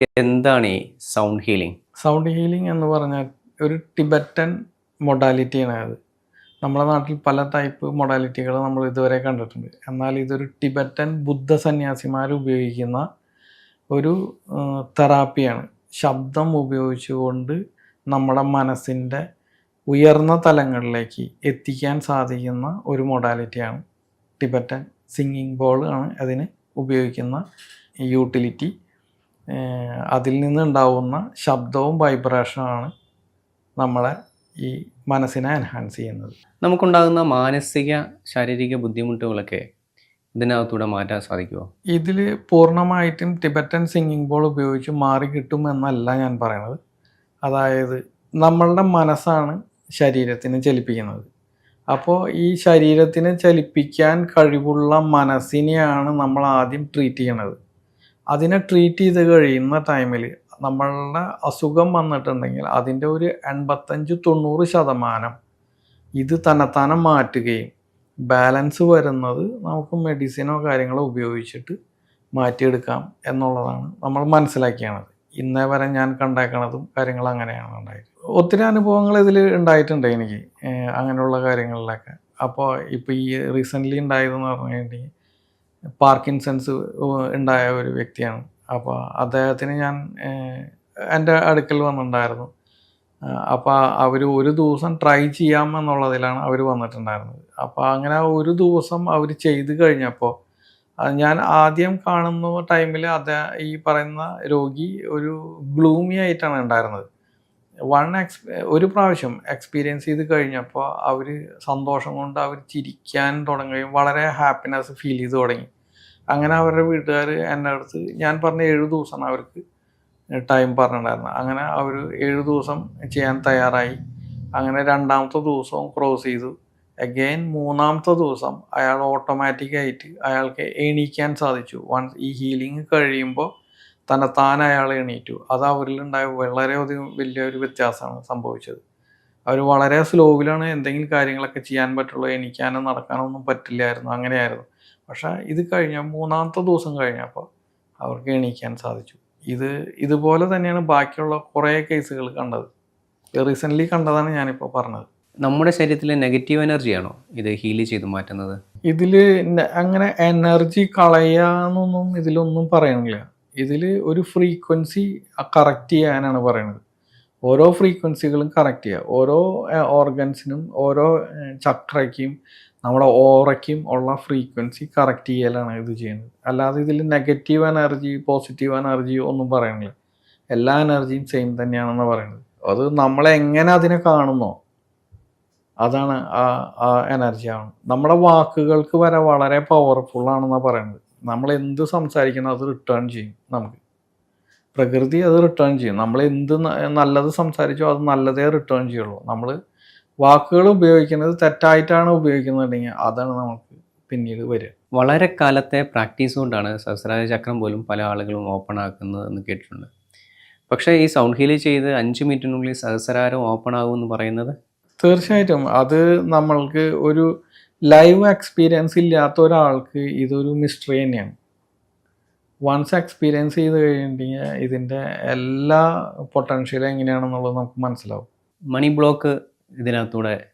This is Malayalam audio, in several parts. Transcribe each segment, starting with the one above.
എന്താണ് ഈ സൗണ്ട് ഹീലിംഗ് സൗണ്ട് ഹീലിംഗ് എന്ന് പറഞ്ഞാൽ ഒരു ടിബറ്റൻ മൊഡാലിറ്റിയാണ് അത്. നമ്മുടെ നാട്ടിൽ പല ടൈപ്പ് മൊഡാലിറ്റികൾ നമ്മൾ ഇതുവരെ കണ്ടിട്ടുണ്ട്. എന്നാൽ ഇതൊരു ടിബറ്റൻ ബുദ്ധ സന്യാസിമാർ ഉപയോഗിക്കുന്ന ഒരു തെറാപ്പിയാണ് ശബ്ദം ഉപയോഗിച്ചുകൊണ്ട് നമ്മുടെ മനസ്സിന്റെ ഉയർന്ന തലങ്ങളിലേക്ക് എത്തിക്കാൻ സാധിക്കുന്ന ഒരു മൊഡാലിറ്റിയാണ് ടിബറ്റൻ സിംഗിങ് ബോൾ ആണ് അതിന് ഉപയോഗിക്കുന്ന യൂട്ടിലിറ്റി അതിൽ നിന്നുണ്ടാവുന്ന ശബ്ദവും വൈബ്രേഷനുമാണ് നമ്മളെ ഈ മനസ്സിനെ എൻഹാൻസ് ചെയ്യുന്നത്. നമുക്കുണ്ടാകുന്ന മാനസിക ശാരീരിക ബുദ്ധിമുട്ടുകളൊക്കെ ഇതിനകത്തൂടെ മാറ്റാൻ സാധിക്കുമോ ഇതിൽ പൂർണമായിട്ടും ടിബറ്റൻ സിംഗിങ് ബോൾ ഉപയോഗിച്ച് മാറി കിട്ടും എന്നല്ല ഞാൻ പറയണത്. അതായത് നമ്മളുടെ മനസ്സാണ് ശരീരത്തിനെ ചലിപ്പിക്കുന്നത്. അപ്പോൾ ഈ ശരീരത്തിനെ ചലിപ്പിക്കാൻ കഴിവുള്ള മനസ്സിനെയാണ് നമ്മൾ ആദ്യം ട്രീറ്റ് ചെയ്യണത്. അതിനെ ട്രീറ്റ് ചെയ്ത് കഴിയുന്ന ടൈമിൽ നമ്മളുടെ അസുഖം വന്നിട്ടുണ്ടെങ്കിൽ അതിന്റെ ഒരു എൺപത്തഞ്ച് തൊണ്ണൂറ് ശതമാനം ഇത് തന്നെത്താനെ മാറ്റുകയും ബാലൻസ് വരുന്നത് നമുക്ക് മെഡിസിനോ കാര്യങ്ങളോ ഉപയോഗിച്ചിട്ട് മാറ്റിയെടുക്കാം എന്നുള്ളതാണ് നമ്മൾ മനസ്സിലാക്കിയാണത്. ഇന്നേ വരെ ഞാൻ കണ്ടേക്കണതും കാര്യങ്ങൾ അങ്ങനെയാണ് ഉണ്ടായത്. ഒത്തിരി അനുഭവങ്ങൾ ഇതിൽ ഉണ്ടായിട്ടുണ്ട് എനിക്ക് അങ്ങനെയുള്ള കാര്യങ്ങളിലൊക്കെ. അപ്പോൾ ഇപ്പോൾ ഈ റീസെന്റ്ലി ഉണ്ടായതെന്ന് പറഞ്ഞു കഴിഞ്ഞിട്ടുണ്ടെങ്കിൽ പാർക്കിൻസൺസ് ഉണ്ടായ ഒരു വ്യക്തിയാണ്. അപ്പോൾ അദ്ദേഹത്തിന് ഞാൻ എന്റെ അടുക്കൽ വന്നിട്ടുണ്ടായിരുന്നു. അപ്പോൾ അവർ ഒരു ദിവസം ട്രൈ ചെയ്യാം എന്നുള്ളതിലാണ് അവർ വന്നിട്ടുണ്ടായിരുന്നത്. അപ്പോൾ അങ്ങനെ ഒരു ദിവസം അവർ ചെയ്ത് കഴിഞ്ഞപ്പോൾ ഞാൻ ആദ്യം കാണുന്ന ടൈമിൽ അദ്ദേഹം ഈ പറയുന്ന രോഗി ഒരു ഗ്ലൂമി ആയിട്ടാണ് ഉണ്ടായിരുന്നത്. വൺ എക്സ് ഒരു പ്രാവശ്യം എക്സ്പീരിയൻസ് ചെയ്ത് കഴിഞ്ഞപ്പോൾ അവർ സന്തോഷം കൊണ്ട് അവർ ചിരിക്കാൻ തുടങ്ങുകയും വളരെ ഹാപ്പിനെസ് ഫീൽ ചെയ്ത് തുടങ്ങി. അങ്ങനെ അവരുടെ വീട്ടുകാർ എന്റെ അടുത്ത് ഞാൻ പറഞ്ഞ ഏഴ് ദിവസമാണ് അവർക്ക് ടൈം പറഞ്ഞിട്ടുണ്ടായിരുന്നത് അങ്ങനെ അവർ ഏഴ് ദിവസം ചെയ്യാൻ തയ്യാറായി. അങ്ങനെ രണ്ടാമത്തെ ദിവസവും ക്രോസ് ചെയ്തു. അഗെയിൻ മൂന്നാമത്തെ ദിവസം അയാൾ ഓട്ടോമാറ്റിക്കായിട്ട് അയാൾക്ക് എണീക്കാൻ സാധിച്ചു. വൺസ് ഈ ഹീലിംഗ് കഴിയുമ്പോൾ തന്നെത്താൻ അയാൾ എണീറ്റു. അത് അവരിലുണ്ടായ വളരെയധികം വലിയൊരു വ്യത്യാസമാണ് സംഭവിച്ചത്. അവർ വളരെ സ്ലോവിലാണ് എന്തെങ്കിലും കാര്യങ്ങളൊക്കെ ചെയ്യാൻ പറ്റുള്ളൂ. എണീക്കാനോ നടക്കാനോ ഒന്നും പറ്റില്ലായിരുന്നു. അങ്ങനെയായിരുന്നു. പക്ഷേ ഇത് കഴിഞ്ഞ മൂന്നാമത്തെ ദിവസം കഴിഞ്ഞപ്പോൾ അവർക്ക് എണീക്കാൻ സാധിച്ചു. ഇത് ഇതുപോലെ തന്നെയാണ് ബാക്കിയുള്ള കുറേ കേസുകൾ കണ്ടത്. റീസെന്റ്ലി കണ്ടതാണ് ഞാനിപ്പോൾ പറഞ്ഞത്. നമ്മുടെ ശരീരത്തിലെ നെഗറ്റീവ് എനർജിയാണോ ഇത് ഹീൽ ചെയ്ത് മാറ്റുന്നത്? ഇതിൽ അങ്ങനെ എനർജി കളയാന്നൊന്നും ഇതിലൊന്നും പറയണില്ല. ഇതിൽ ഒരു ഫ്രീക്വൻസി കറക്റ്റ് ചെയ്യാനാണ് പറയുന്നത് ഓരോ ഫ്രീക്വൻസികളും കറക്റ്റ് ചെയ്യുക. ഓരോ ഓർഗൻസിനും ഓരോ ചക്രയ്ക്കും നമ്മുടെ ഓറയ്ക്കും ഉള്ള ഫ്രീക്വൻസി കറക്റ്റ് ചെയ്യലാണ് ഇത് ചെയ്യുന്നത്. അല്ലാതെ ഇതിൽ നെഗറ്റീവ് എനർജി പോസിറ്റീവ് എനർജി ഒന്നും പറയണില്ല എല്ലാ എനർജിയും സെയിം തന്നെയാണെന്ന് പറയുന്നത്. അത് നമ്മളെങ്ങനെ അതിനെ കാണുന്നോ അതാണ് ആ ആ എനർജി ആണ്. നമ്മുടെ വാക്കുകൾക്ക് വരെ വളരെ പവർഫുൾ ആണെന്നാണ് പറയുന്നത്. നമ്മൾ എന്ത് സംസാരിക്കണം അത് റിട്ടേൺ ചെയ്യും നമുക്ക്. പ്രകൃതി അത് റിട്ടേൺ ചെയ്യും. നമ്മൾ എന്ത് നല്ലത് സംസാരിച്ചോ അത് നല്ലതേ റിട്ടേൺ ചെയ്യുള്ളൂ. നമ്മൾ വാക്കുകൾ ഉപയോഗിക്കുന്നത് തെറ്റായിട്ടാണ് ഉപയോഗിക്കുന്നുണ്ടെങ്കിൽ അതാണ് നമുക്ക് പിന്നീട് വരിക. വളരെ കാലത്തെ പ്രാക്ടീസ് കൊണ്ടാണ് സഹസ്രാര ചക്രം പോലും പല ആളുകളും ഓപ്പൺ ആക്കുന്നത് എന്ന് കേട്ടിട്ടുണ്ട്. പക്ഷേ ഈ സൗണ്ട് ഹീൽ ചെയ്ത് അഞ്ച് മിനിറ്റിനുള്ളിൽ സഹസ്രാരം ഓപ്പൺ ആകും എന്ന് പറയുന്നത്? തീർച്ചയായിട്ടും. അത് നമ്മൾക്ക് ഒരു ലൈവ് എക്സ്പീരിയൻസ് ഇല്ലാത്ത ഒരാൾക്ക് ഇതൊരു മിസ്റ്ററി തന്നെയാണ്. വൺസ് എക്സ്പീരിയൻസ് ചെയ്ത് കഴിഞ്ഞിട്ടുണ്ടെങ്കിൽ ഇതിന്റെ എല്ലാ പൊട്ടൻഷ്യലും എങ്ങനെയാണെന്നുള്ളത് നമുക്ക് മനസ്സിലാവും. മണി ബ്ലോക്ക് ഇതിനകത്തൂടെ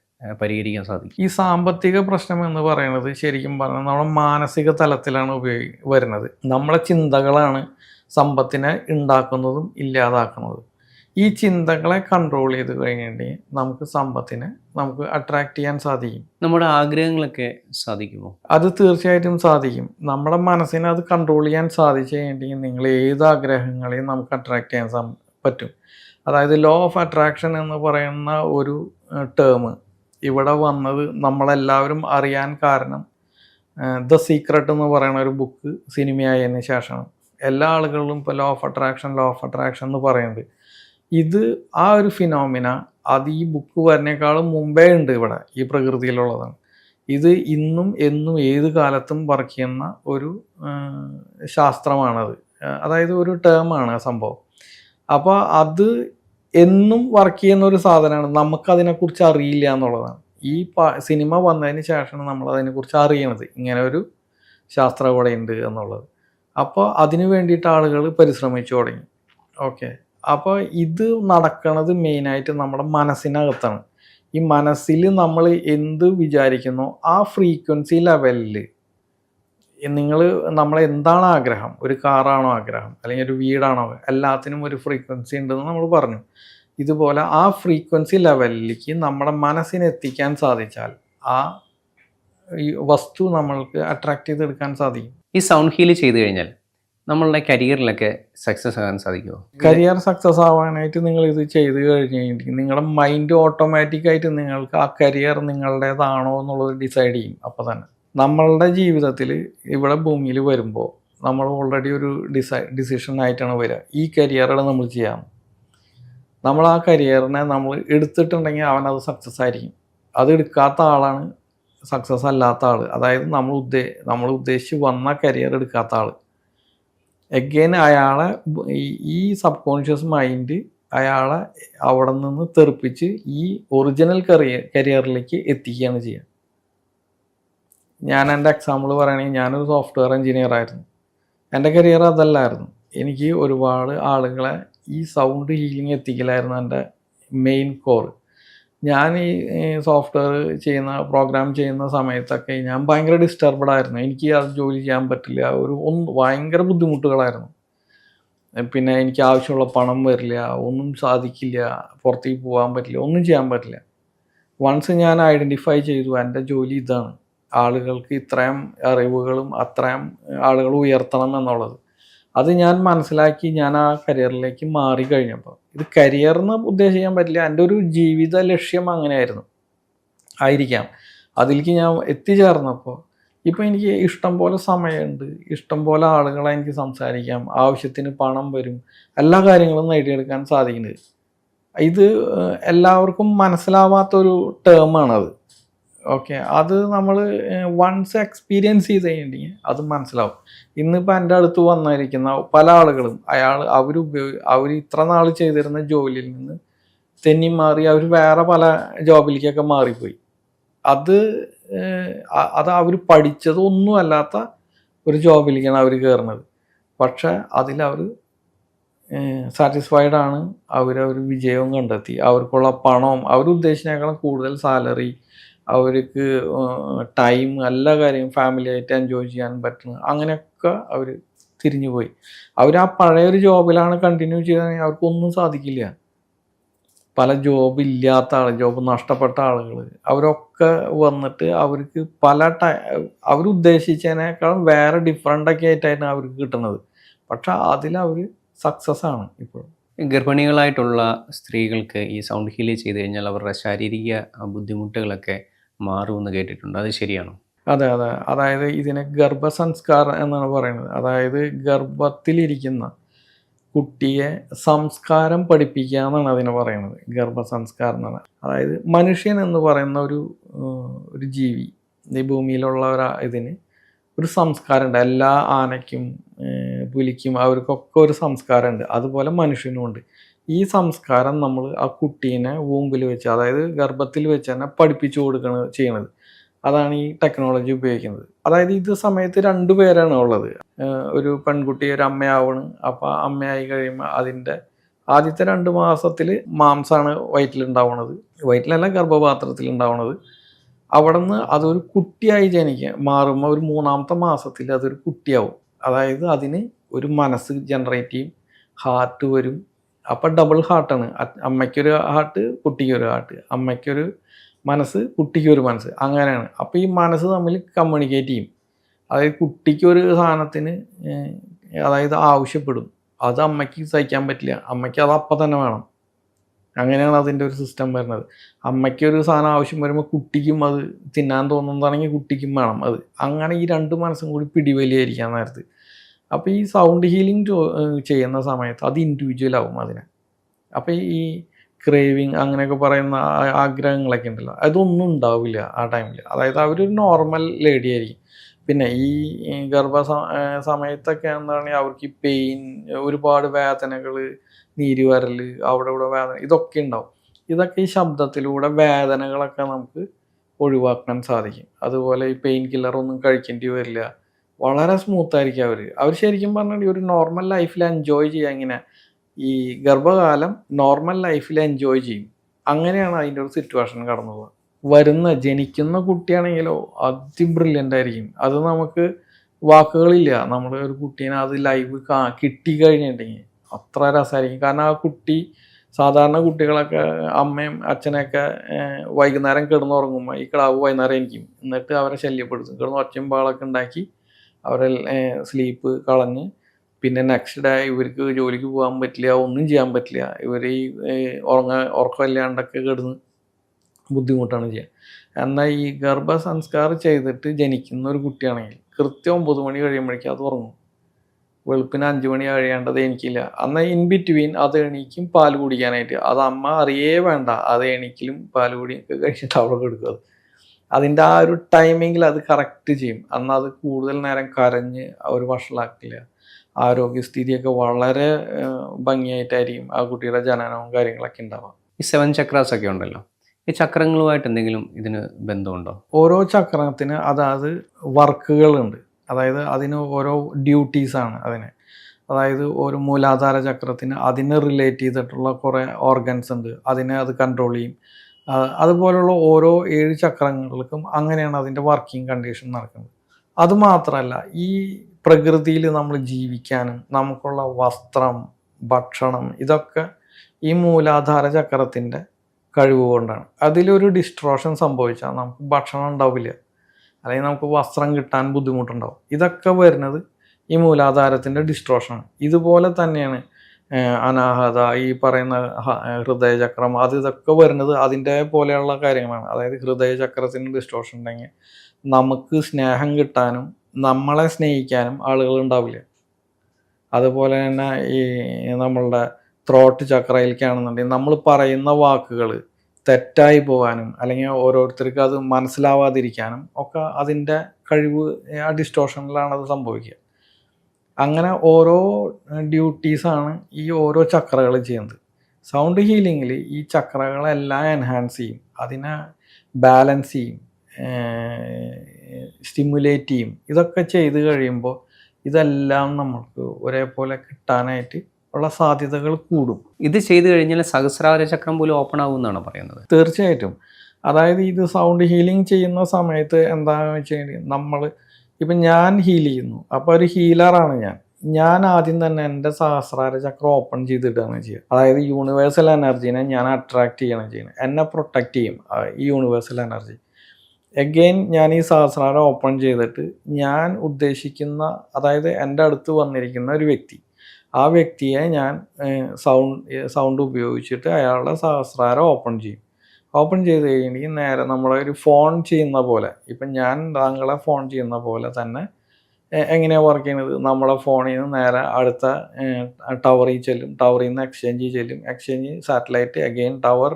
പരിഹരിക്കാൻ സാധിക്കും. ഈ സാമ്പത്തിക പ്രശ്നം എന്ന് പറയുന്നത് ശരിക്കും പറഞ്ഞാൽ നമ്മുടെ മാനസിക തലത്തിലാണ് ഉപയോഗി വരുന്നത്. നമ്മളെ ചിന്തകളാണ് സമ്പത്തിനെ ഉണ്ടാക്കുന്നതും ഇല്ലാതാക്കുന്നതും. ഈ ചിന്തകളെ കൺട്രോൾ ചെയ്ത് കഴിഞ്ഞിട്ടുണ്ടെങ്കിൽ നമുക്ക് സമ്പത്തിനെ നമുക്ക് അട്രാക്ട് ചെയ്യാൻ സാധിക്കും. നമ്മുടെ ആഗ്രഹങ്ങളൊക്കെ സാധിക്കുമോ? അത് തീർച്ചയായിട്ടും സാധിക്കും. നമ്മുടെ മനസ്സിനെ അത് കൺട്രോൾ ചെയ്യാൻ സാധിച്ചു കഴിഞ്ഞിട്ടുണ്ടെങ്കിൽ നിങ്ങൾ ഏത് ആഗ്രഹങ്ങളെയും നമുക്ക് അട്രാക്ട് ചെയ്യാൻ പറ്റും. അതായത് ലോ ഓഫ് അട്രാക്ഷൻ എന്ന് പറയുന്ന ഒരു ടേം ഇവിടെ വന്നത് നമ്മളെല്ലാവരും അറിയാൻ കാരണം ദ സീക്രട്ട് എന്ന് പറയുന്ന ഒരു ബുക്ക് സിനിമയായതിനു ശേഷമാണ്. എല്ലാ ആളുകളിലും ഇപ്പോൾ law of attraction law of attraction എന്ന് പറയുന്നത്. ഇത് ആ ഒരു ഫിനോമിന അത് ഈ ബുക്ക് വരുന്നേക്കാളും മുമ്പേ ഉണ്ട് ഇവിടെ ഈ പ്രകൃതിയിലുള്ളതാണ്. ഇത് ഇന്നും എന്നും ഏത് കാലത്തും വർക്ക് ചെയ്യുന്ന ഒരു ശാസ്ത്രമാണത്. അതായത് ഒരു ടേമാണ് സംഭവം. അപ്പോൾ അത് എന്നും വർക്ക് ചെയ്യുന്ന ഒരു സാധനമാണ്. നമുക്കതിനെക്കുറിച്ച് അറിയില്ല എന്നുള്ളതാണ്. ഈ സിനിമ വന്നതിന് ശേഷമാണ് നമ്മൾ അതിനെക്കുറിച്ച് അറിയണത്. ഇങ്ങനെ ഒരു ശാസ്ത്രം ഇവിടെ എന്നുള്ളത്. അപ്പോൾ അതിനു വേണ്ടിയിട്ട് ആളുകൾ പരിശ്രമിച്ചു തുടങ്ങി. ഓക്കെ അപ്പോൾ ഇത് നടക്കുന്നത് മെയിനായിട്ട് നമ്മുടെ മനസ്സിനകത്താണ്. ഈ മനസ്സിൽ നമ്മൾ എന്ത് വിചാരിക്കുന്നോ ആ ഫ്രീക്വൻസി ലെവലിൽ നിങ്ങൾ നമ്മൾ എന്താണ് ആഗ്രഹം? ഒരു കാറാണോ ആഗ്രഹം? അല്ലെങ്കിൽ ഒരു വീടാണോ? എല്ലാത്തിനും ഒരു ഫ്രീക്വൻസി ഉണ്ടെന്ന് നമ്മൾ പറഞ്ഞു. ഇതുപോലെ ആ ഫ്രീക്വൻസി ലെവലിലേക്ക് നമ്മുടെ മനസ്സിനെ എത്തിക്കാൻ സാധിച്ചാൽ ആ ഈ വസ്തു നമ്മൾക്ക് അട്രാക്ട് ചെയ്തെടുക്കാൻ സാധിക്കും. ഈ സൗണ്ട് ഹീൽ ചെയ്തു കഴിഞ്ഞാൽ നമ്മളുടെ കരിയറിലൊക്കെ സക്സസ് ആകാൻ സാധിക്കുമോ? കരിയർ സക്സസ് ആവാനായിട്ട് നിങ്ങൾ ഇത് ചെയ്തു കഴിഞ്ഞ് കഴിഞ്ഞിട്ടുണ്ടെങ്കിൽ നിങ്ങളുടെ മൈൻഡ് ഓട്ടോമാറ്റിക്കായിട്ട് നിങ്ങൾക്ക് ആ കരിയർ നിങ്ങളുടേതാണോ എന്നുള്ളത് ഡിസൈഡ് ചെയ്യും. അപ്പോൾ തന്നെ. നമ്മളുടെ ജീവിതത്തിൽ ഇവിടെ ഭൂമിയിൽ വരുമ്പോൾ നമ്മൾ ഓൾറെഡി ഒരു ഡിസൈ ഡിസിഷൻ ആയിട്ടാണ് വരിക. ഈ കരിയറാണ് നമ്മൾ ചെയ്യാം. നമ്മൾ ആ കരിയറിനെ നമ്മൾ എടുത്തിട്ടുണ്ടെങ്കിൽ അത് സക്സസ് ആയിരിക്കും. അത് എടുക്കാത്ത ആളാണ് സക്സസ് അല്ലാത്ത ആൾ അതായത് നമ്മൾ ഉദ്ദേ നമ്മൾ ഉദ്ദേശിച്ച് വന്ന കരിയർ എടുക്കാത്ത ആൾ എഗെയിൻ അയാളെ ഈ സബ് കോൺഷ്യസ് മൈൻഡ് അയാളെ അവിടെ നിന്ന് തെറിപ്പിച്ച് ഈ ഒറിജിനൽ കരിയർ കരിയറിലേക്ക് എത്തിക്കുകയാണ് ചെയ്യുക. ഞാൻ എന്റെ എക്സാമ്പിൾ പറയുകയാണെങ്കിൽ ഞാനൊരു സോഫ്റ്റ്വെയർ എഞ്ചിനീയർ ആയിരുന്നു. എന്റെ കരിയർ അതല്ലായിരുന്നു. എനിക്ക് ഒരുപാട് ആളുകളെ ഈ സൗണ്ട് ഹീലിംഗ് എത്തിക്കലായിരുന്നു എന്റെ മെയിൻ കോർ ഞാൻ ഈ സോഫ്റ്റ്വെയർ ചെയ്യുന്ന പ്രോഗ്രാം ചെയ്യുന്ന സമയത്തൊക്കെ ഞാൻ ഭയങ്കര ഡിസ്റ്റർബ്ഡ് ആയിരുന്നു. എനിക്ക് അത് ജോലി ചെയ്യാൻ പറ്റില്ല. ഒരു ഒന്ന് ഭയങ്കര ബുദ്ധിമുട്ടുകളായിരുന്നു. പിന്നെ എനിക്ക് ആവശ്യമുള്ള പണം വരില്ല. ഒന്നും സാധിക്കില്ല. പുറത്തേക്ക് പോകാൻ പറ്റില്ല. ഒന്നും ചെയ്യാൻ പറ്റില്ല. വൺസ് ഞാൻ ഐഡന്റിഫൈ ചെയ്തു എന്റെ ജോലി ഇതാണ്. ആളുകൾക്ക് ഇത്രയും അറിവുകളും അത്രയും ആളുകൾ ഉയർത്തണം എന്നുള്ളത്. അത് ഞാൻ മനസ്സിലാക്കി ഞാൻ ആ കരിയറിലേക്ക് മാറി കഴിഞ്ഞപ്പോൾ. ഇത് കരിയർ എന്ന് ഉദ്ദേശിക്കാൻ പറ്റില്ല. എന്റെ ഒരു ജീവിത ലക്ഷ്യം അങ്ങനെയായിരുന്നു. ആയിരിക്കാം. അതിലേക്ക് ഞാൻ എത്തിച്ചേർന്നപ്പോൾ ഇപ്പോൾ എനിക്ക് ഇഷ്ടം പോലെ സമയമുണ്ട്. ഇഷ്ടം പോലെ ആളുകളെ എനിക്ക് സംസാരിക്കാം. ആവശ്യത്തിന് പണം വരും. എല്ലാ കാര്യങ്ങളും നേടിയെടുക്കാൻ സാധിക്കുന്നത്. ഇത് എല്ലാവർക്കും മനസ്സിലാവാത്തൊരു ടേമാണത് ഓക്കെ അത് നമ്മൾ വൺസ് എക്സ്പീരിയൻസ് ചെയ്ത് കഴിഞ്ഞിട്ടുണ്ടെങ്കിൽ അത് മനസ്സിലാവും. ഇന്നിപ്പോൾ എന്റെ അടുത്ത് വന്നിരിക്കുന്ന പല ആളുകളും അയാൾ അവർ അവർ ഇത്ര നാൾ ചെയ്തിരുന്ന ജോലിയിൽ നിന്ന് തെന്നി മാറി അവർ വേറെ പല ജോബിലേക്കൊക്കെ മാറിപ്പോയി. അത് അത് അവർ പഠിച്ചത് ഒന്നും അല്ലാത്ത ഒരു ജോബിലേക്കാണ് അവർ കയറുന്നത്. പക്ഷെ അതിലവർ സാറ്റിസ്ഫൈഡ് ആണ്. അവർ വിജയവും കണ്ടെത്തി. അവർക്കുള്ള പണവും അവർ ഉദ്ദേശിച്ചതിനേക്കാളും കൂടുതൽ സാലറി അവർക്ക് ടൈം എല്ലാ കാര്യം ഫാമിലിയായിട്ട് എൻജോയ് ചെയ്യാൻ പറ്റുന്നത് അങ്ങനെയൊക്കെ അവർ തിരിഞ്ഞു പോയി. അവർ ആ പഴയൊരു ജോബിലാണ് കണ്ടിന്യൂ ചെയ്തതെങ്കിൽ അവർക്കൊന്നും സാധിക്കില്ല. പല ജോബ് ഇല്ലാത്ത ആൾ ജോബ് നഷ്ടപ്പെട്ട ആളുകൾ അവരൊക്കെ വന്നിട്ട് അവർക്ക് പല ടൈ അവരുദ്ദേശിച്ചതിനേക്കാളും വേറെ ഡിഫറെന്റൊക്കെ ആയിട്ടാണ് അവർക്ക് കിട്ടുന്നത്. പക്ഷെ അതിൽ അവർ സക്സസ് ആണ് ഇപ്പോൾ ഗർഭിണികളായിട്ടുള്ള സ്ത്രീകൾക്ക് ഈ സൗണ്ട് ഹീൽ ചെയ്ത് കഴിഞ്ഞാൽ അവരുടെ ശാരീരിക ബുദ്ധിമുട്ടുകളൊക്കെ മാറുമെന്ന് കേട്ടിട്ടുണ്ട്. അത് ശരിയാണോ? അതെ അതെ. അതായത് ഇതിനെ ഗർഭസംസ്കാരം എന്നാണ് പറയുന്നത്. അതായത് ഗർഭത്തിലിരിക്കുന്ന കുട്ടിയെ സംസ്കാരം പഠിപ്പിക്കുക എന്നാണ് അതിനെ പറയുന്നത്. ഗർഭസംസ്കാരം എന്നാണ്. അതായത് മനുഷ്യൻ എന്ന് പറയുന്ന ഒരു ഒരു ജീവി ഈ ഭൂമിയിലുള്ള ഒരു ഇതിന് ഒരു സംസ്കാരമുണ്ട്. എല്ലാ ആനയ്ക്കും പുലിക്കും അവർക്കൊക്കെ ഒരു സംസ്കാരമുണ്ട്. അതുപോലെ മനുഷ്യനും ഉണ്ട് ഈ സംസ്കാരം നമ്മൾ ആ കുട്ടീനെ വൂമ്പിൽ വെച്ച് അതായത് ഗർഭത്തിൽ വെച്ച് തന്നെ പഠിപ്പിച്ചു കൊടുക്കണ ചെയ്യണത്. അതാണ് ഈ ടെക്നോളജി ഉപയോഗിക്കുന്നത്. അതായത് ഇത് സമയത്ത് രണ്ടു പേരാണ് ഉള്ളത്. ഒരു പെൺകുട്ടി ഒരു അമ്മയാവണ്. അപ്പോൾ അമ്മയായി കഴിയുമ്പോൾ അതിന്റെ ആദ്യത്തെ രണ്ട് മാസത്തിൽ മാംസമാണ് വയറ്റിലുണ്ടാവണത്. വയറ്റിലല്ല ഗർഭപാത്രത്തിൽ ഉണ്ടാവണത്. അവിടെ നിന്ന് അതൊരു കുട്ടിയായി ജനിക്കുക മാറുമ്പോൾ ഒരു മൂന്നാമത്തെ മാസത്തിൽ അതൊരു കുട്ടിയാവും. അതായത് അതിന് ഒരു മനസ്സ് ജനറേറ്റ് ചെയ്യും. ഹാർട്ട് വരും. അപ്പം ഡബിൾ ഹാർട്ടാണ് അമ്മയ്ക്കൊരു ഹാർട്ട് കുട്ടിക്കൊരു ഹാർട്ട് അമ്മയ്ക്കൊരു മനസ്സ് കുട്ടിക്കൊരു മനസ്സ്. അങ്ങനെയാണ്. അപ്പോൾ ഈ മനസ്സ് തമ്മിൽ കമ്മ്യൂണിക്കേറ്റ് ചെയ്യും. അതായത് കുട്ടിക്കൊരു സാധനത്തിന് അതായത് ആവശ്യപ്പെടും. അത് അമ്മയ്ക്ക് സഹിക്കാൻ പറ്റില്ല. അമ്മയ്ക്ക് അത് അപ്പം തന്നെ വേണം. അങ്ങനെയാണ് അതിന്റെ ഒരു സിസ്റ്റം വരുന്നത്. അമ്മയ്ക്ക് ഒരു സാധനം ആവശ്യം വരുമ്പോൾ കുട്ടിക്കും അത് തിന്നാൻ തോന്നുന്നതാണെങ്കിൽ കുട്ടിക്കും വേണം അത്. അങ്ങനെ ഈ രണ്ട് മനസ്സും കൂടി പിടിവലിയായിരിക്കാൻ നേരത്ത്. അപ്പോൾ ഈ സൗണ്ട് ഹീലിംഗ് ചെയ്യുന്ന സമയത്ത് അത് ഇൻഡിവിജ്വൽ ആവും അതിന്. അപ്പോൾ ഈ ക്രേവിങ് അങ്ങനെയൊക്കെ പറയുന്ന ആഗ്രഹങ്ങളൊക്കെ ഉണ്ടല്ലോ. അതൊന്നും ഉണ്ടാവില്ല ആ ടൈമിൽ അതായത് അവരൊരു നോർമൽ ലേഡി ആയിരിക്കും. പിന്നെ ഈ ഗർഭ സമയത്തൊക്കെ എന്താണെങ്കിൽ അവർക്ക് ഈ പെയിൻ ഒരുപാട് വേദനകൾ നീര് വരൽ അവിടെ ഇവിടെ വേദന ഇതൊക്കെ ഉണ്ടാവും. ഇതൊക്കെ ഈ ശബ്ദത്തിലൂടെ വേദനകളൊക്കെ നമുക്ക് ഒഴിവാക്കാൻ സാധിക്കും. അതുപോലെ ഈ പെയിൻ കില്ലർ ഒന്നും കഴിക്കേണ്ടി വരില്ല. വളരെ സ്മൂത്ത് ആയിരിക്കും അവർ അവർ ശരിക്കും പറഞ്ഞാൽ ഒരു നോർമൽ ലൈഫിൽ എൻജോയ് ചെയ്യുക ഇങ്ങനെ. ഈ ഗർഭകാലം നോർമൽ ലൈഫിൽ എൻജോയ് ചെയ്യും. അങ്ങനെയാണ് അതിന്റെ ഒരു സിറ്റുവേഷൻ കടന്നു പോകുക വരുന്ന ജനിക്കുന്ന കുട്ടിയാണെങ്കിലോ അതി ബ്രില്യന്റ് ആയിരിക്കും. അത് നമുക്ക് വാക്കുകളില്ല. നമ്മൾ ഒരു കുട്ടീനെ അത് ലൈവ് കാ കിട്ടി കഴിഞ്ഞിട്ടുണ്ടെങ്കിൽ അത്ര രസമായിരിക്കും കാരണം ആ കുട്ടി സാധാരണ കുട്ടികളൊക്കെ അമ്മയും അച്ഛനെയൊക്കെ വൈകുന്നേരം കിടന്നുറങ്ങുമ്പോൾ ഈ കിടാവ് വൈകുന്നേരം എനിക്കും. എന്നിട്ട് അവരെ ശല്യപ്പെടുത്തും. കിടന്ന് ഒച്ചയും പാളൊക്കെ ഉണ്ടാക്കി അവരെ സ്ലീപ്പ് കളഞ്ഞ്. പിന്നെ നെക്സ്റ്റ് ഡേ ഇവർക്ക് ജോലിക്ക് പോകാൻ പറ്റില്ല ഒന്നും ചെയ്യാൻ പറ്റില്ല. ഇവർ ഈ ഉറങ്ങ ഉറക്കമില്ലാണ്ടൊക്കെ കിടന്ന് ബുദ്ധിമുട്ടാണ് ചെയ്യുക എന്നാൽ ഈ ഗർഭസംസ്കാരം ചെയ്തിട്ട് ജനിക്കുന്ന ഒരു കുട്ടിയാണെങ്കിൽ കൃത്യം ഒമ്പത് മണി കഴിയുമ്പോഴേക്കും അത് ഉറങ്ങും. വെളുപ്പിന് അഞ്ച് മണി കഴിയേണ്ടത് എനിക്കില്ല. അന്ന് ഇൻ ബിറ്റ്വീൻ അത് എണീക്കും പാൽ കുടിക്കാനായിട്ട്. അത് അമ്മ അറിയേ വേണ്ട. അത് എണീക്കലും പാൽ കുടിയൊക്കെ കഴിച്ചിട്ട് അവിടെ കൊടുക്കും അത് അതിന്റെ ആ ഒരു ടൈമിങ്ങിൽ അത് കറക്റ്റ് ചെയ്യും. അന്ന് അത് കൂടുതൽ നേരം കരഞ്ഞ് അവർ വഷളാക്കില്ല. ആരോഗ്യസ്ഥിതിയൊക്കെ വളരെ ഭംഗിയായിട്ടായിരിക്കും ആ കുട്ടിയുടെ ജനനവും കാര്യങ്ങളൊക്കെ ഉണ്ടാവാം ഈ സെവൻ ചക്രാസ് ഒക്കെ ഉണ്ടല്ലോ. ഈ ചക്രങ്ങളുമായിട്ട് എന്തെങ്കിലും ഇതിന് ബന്ധമുണ്ടോ? ഓരോ ചക്രത്തിന് അതായത് വർക്കുകളുണ്ട്. അതായത് അതിന് ഓരോ ഡ്യൂട്ടീസാണ് അതിന്. അതായത് ഒരു മൂലാധാര ചക്രത്തിന് അതിന് റിലേറ്റ് ചെയ്തിട്ടുള്ള കുറേ ഓർഗൻസ് ഉണ്ട്. അതിനെ അത് കൺട്രോൾ ചെയ്യും. അതുപോലുള്ള ഓരോ ഏഴ് ചക്രങ്ങൾക്കും അങ്ങനെയാണ് അതിന്റെ വർക്കിംഗ് കണ്ടീഷൻ നടക്കുന്നത്. അതുമാത്രമല്ല ഈ പ്രകൃതിയിൽ നമ്മൾ ജീവിക്കാനും നമുക്കുള്ള വസ്ത്രം ഭക്ഷണം ഇതൊക്കെ ഈ മൂലാധാര ചക്രത്തിന്റെ കഴിവ് കൊണ്ടാണ്. അതിലൊരു ഡിസ്ട്രോഷൻ സംഭവിച്ചാൽ നമുക്ക് ഭക്ഷണം ഉണ്ടാവില്ല. അല്ലെങ്കിൽ നമുക്ക് വസ്ത്രം കിട്ടാൻ ബുദ്ധിമുട്ടുണ്ടാവും. ഇതൊക്കെ വരുന്നത് ഈ മൂലാധാരത്തിന്റെ ഡിസ്ട്രോഷനാണ് ഇതുപോലെ തന്നെയാണ് അനാഹത ഈ പറയുന്ന ഹൃദയചക്രം അത് ഇതൊക്കെ വരുന്നത് അതിന്റെ പോലെയുള്ള കാര്യങ്ങളാണ്. അതായത് ഹൃദയചക്രത്തിന് ഡിസ്ട്രോഷൻ ഉണ്ടെങ്കിൽ നമുക്ക് സ്നേഹം കിട്ടാനും നമ്മളെ സ്നേഹിക്കാനും ആളുകൾ ഉണ്ടാവില്ല. അതുപോലെ തന്നെ ഈ നമ്മളുടെ ത്രോട്ട് ചക്രയിലേക്കാണെന്നുണ്ടെങ്കിൽ നമ്മൾ പറയുന്ന വാക്കുകൾ തെറ്റായി പോകാനും അല്ലെങ്കിൽ ഓരോരുത്തർക്ക് അത് മനസ്സിലാവാതിരിക്കാനും ഒക്കെ അതിന്റെ കഴിവ് ആ ഡിസ്റ്റോഷനിലാണ് അത് സംഭവിക്കുക. അങ്ങനെ ഓരോ ഡ്യൂട്ടീസാണ് ഈ ഓരോ ചക്രകൾ ചെയ്യുന്നത്. സൗണ്ട് ഹീലിങ്ങിൽ ഈ ചക്രകളെല്ലാം എൻഹാൻസ് ചെയ്യും. അതിനെ ബാലൻസ് ചെയ്യും സ്റ്റിമുലേറ്റ് ചെയ്യും. ഇതൊക്കെ ചെയ്ത് കഴിയുമ്പോൾ ഇതെല്ലാം നമുക്ക് ഒരേപോലെ കിട്ടാനായിട്ട് ഉള്ള സാധ്യതകൾ കൂടും. ഇത് ചെയ്തു കഴിഞ്ഞാൽ സഹസ്രാര ചക്രം പോലും ഓപ്പൺ ആകുമെന്നാണ് എന്നാണ് പറയുന്നത്? തീർച്ചയായിട്ടും. അതായത് ഇത് സൗണ്ട് ഹീലിംഗ് ചെയ്യുന്ന സമയത്ത് എന്താണെന്ന് വെച്ച് കഴിഞ്ഞാൽ നമ്മൾ ഇപ്പം ഞാൻ ഹീൽ ചെയ്യുന്നു. അപ്പോൾ ഒരു ഹീലറാണ് ഞാൻ. ഞാൻ ആദ്യം തന്നെ എന്റെ സഹസ്രാര ചക്രം ഓപ്പൺ ചെയ്തിട്ടാണ് ചെയ്യുക. അതായത് യൂണിവേഴ്സൽ എനർജീനെ ഞാൻ അട്രാക്ട് ചെയ്യണം ചെയ്യുന്നത്. എന്നെ പ്രൊട്ടക്റ്റ് ചെയ്യും ഈ യൂണിവേഴ്സൽ എനർജി എഗെയിൻ ഞാൻ ഈ സഹസ്രാരം ഓപ്പൺ ചെയ്തിട്ട് ഞാൻ ഉദ്ദേശിക്കുന്ന അതായത് എന്റെ അടുത്ത് വന്നിരിക്കുന്ന ഒരു വ്യക്തി. ആ വ്യക്തിയെ ഞാൻ സൗണ്ട് സൗണ്ട് ഉപയോഗിച്ചിട്ട് അയാളുടെ സഹസ്രാരം ഓപ്പൺ ചെയ്യും. ഓപ്പൺ ചെയ്ത് കഴിഞ്ഞെങ്കിൽ നേരെ നമ്മളെ ഒരു ഫോൺ ചെയ്യുന്ന പോലെ ഇപ്പം ഞാൻ താങ്കളെ ഫോൺ ചെയ്യുന്ന പോലെ തന്നെ എങ്ങനെയാണ് വർക്ക് ചെയ്യുന്നത് നമ്മളെ ഫോണിൽ നിന്ന് നേരെ അടുത്ത ടവറിൽ ചെല്ലും ടവറിൽ നിന്ന് എക്സ്ചേഞ്ച് ചെല്ലും എക്സ്ചേഞ്ച് സാറ്റലൈറ്റ് അഗെയിൻ ടവർ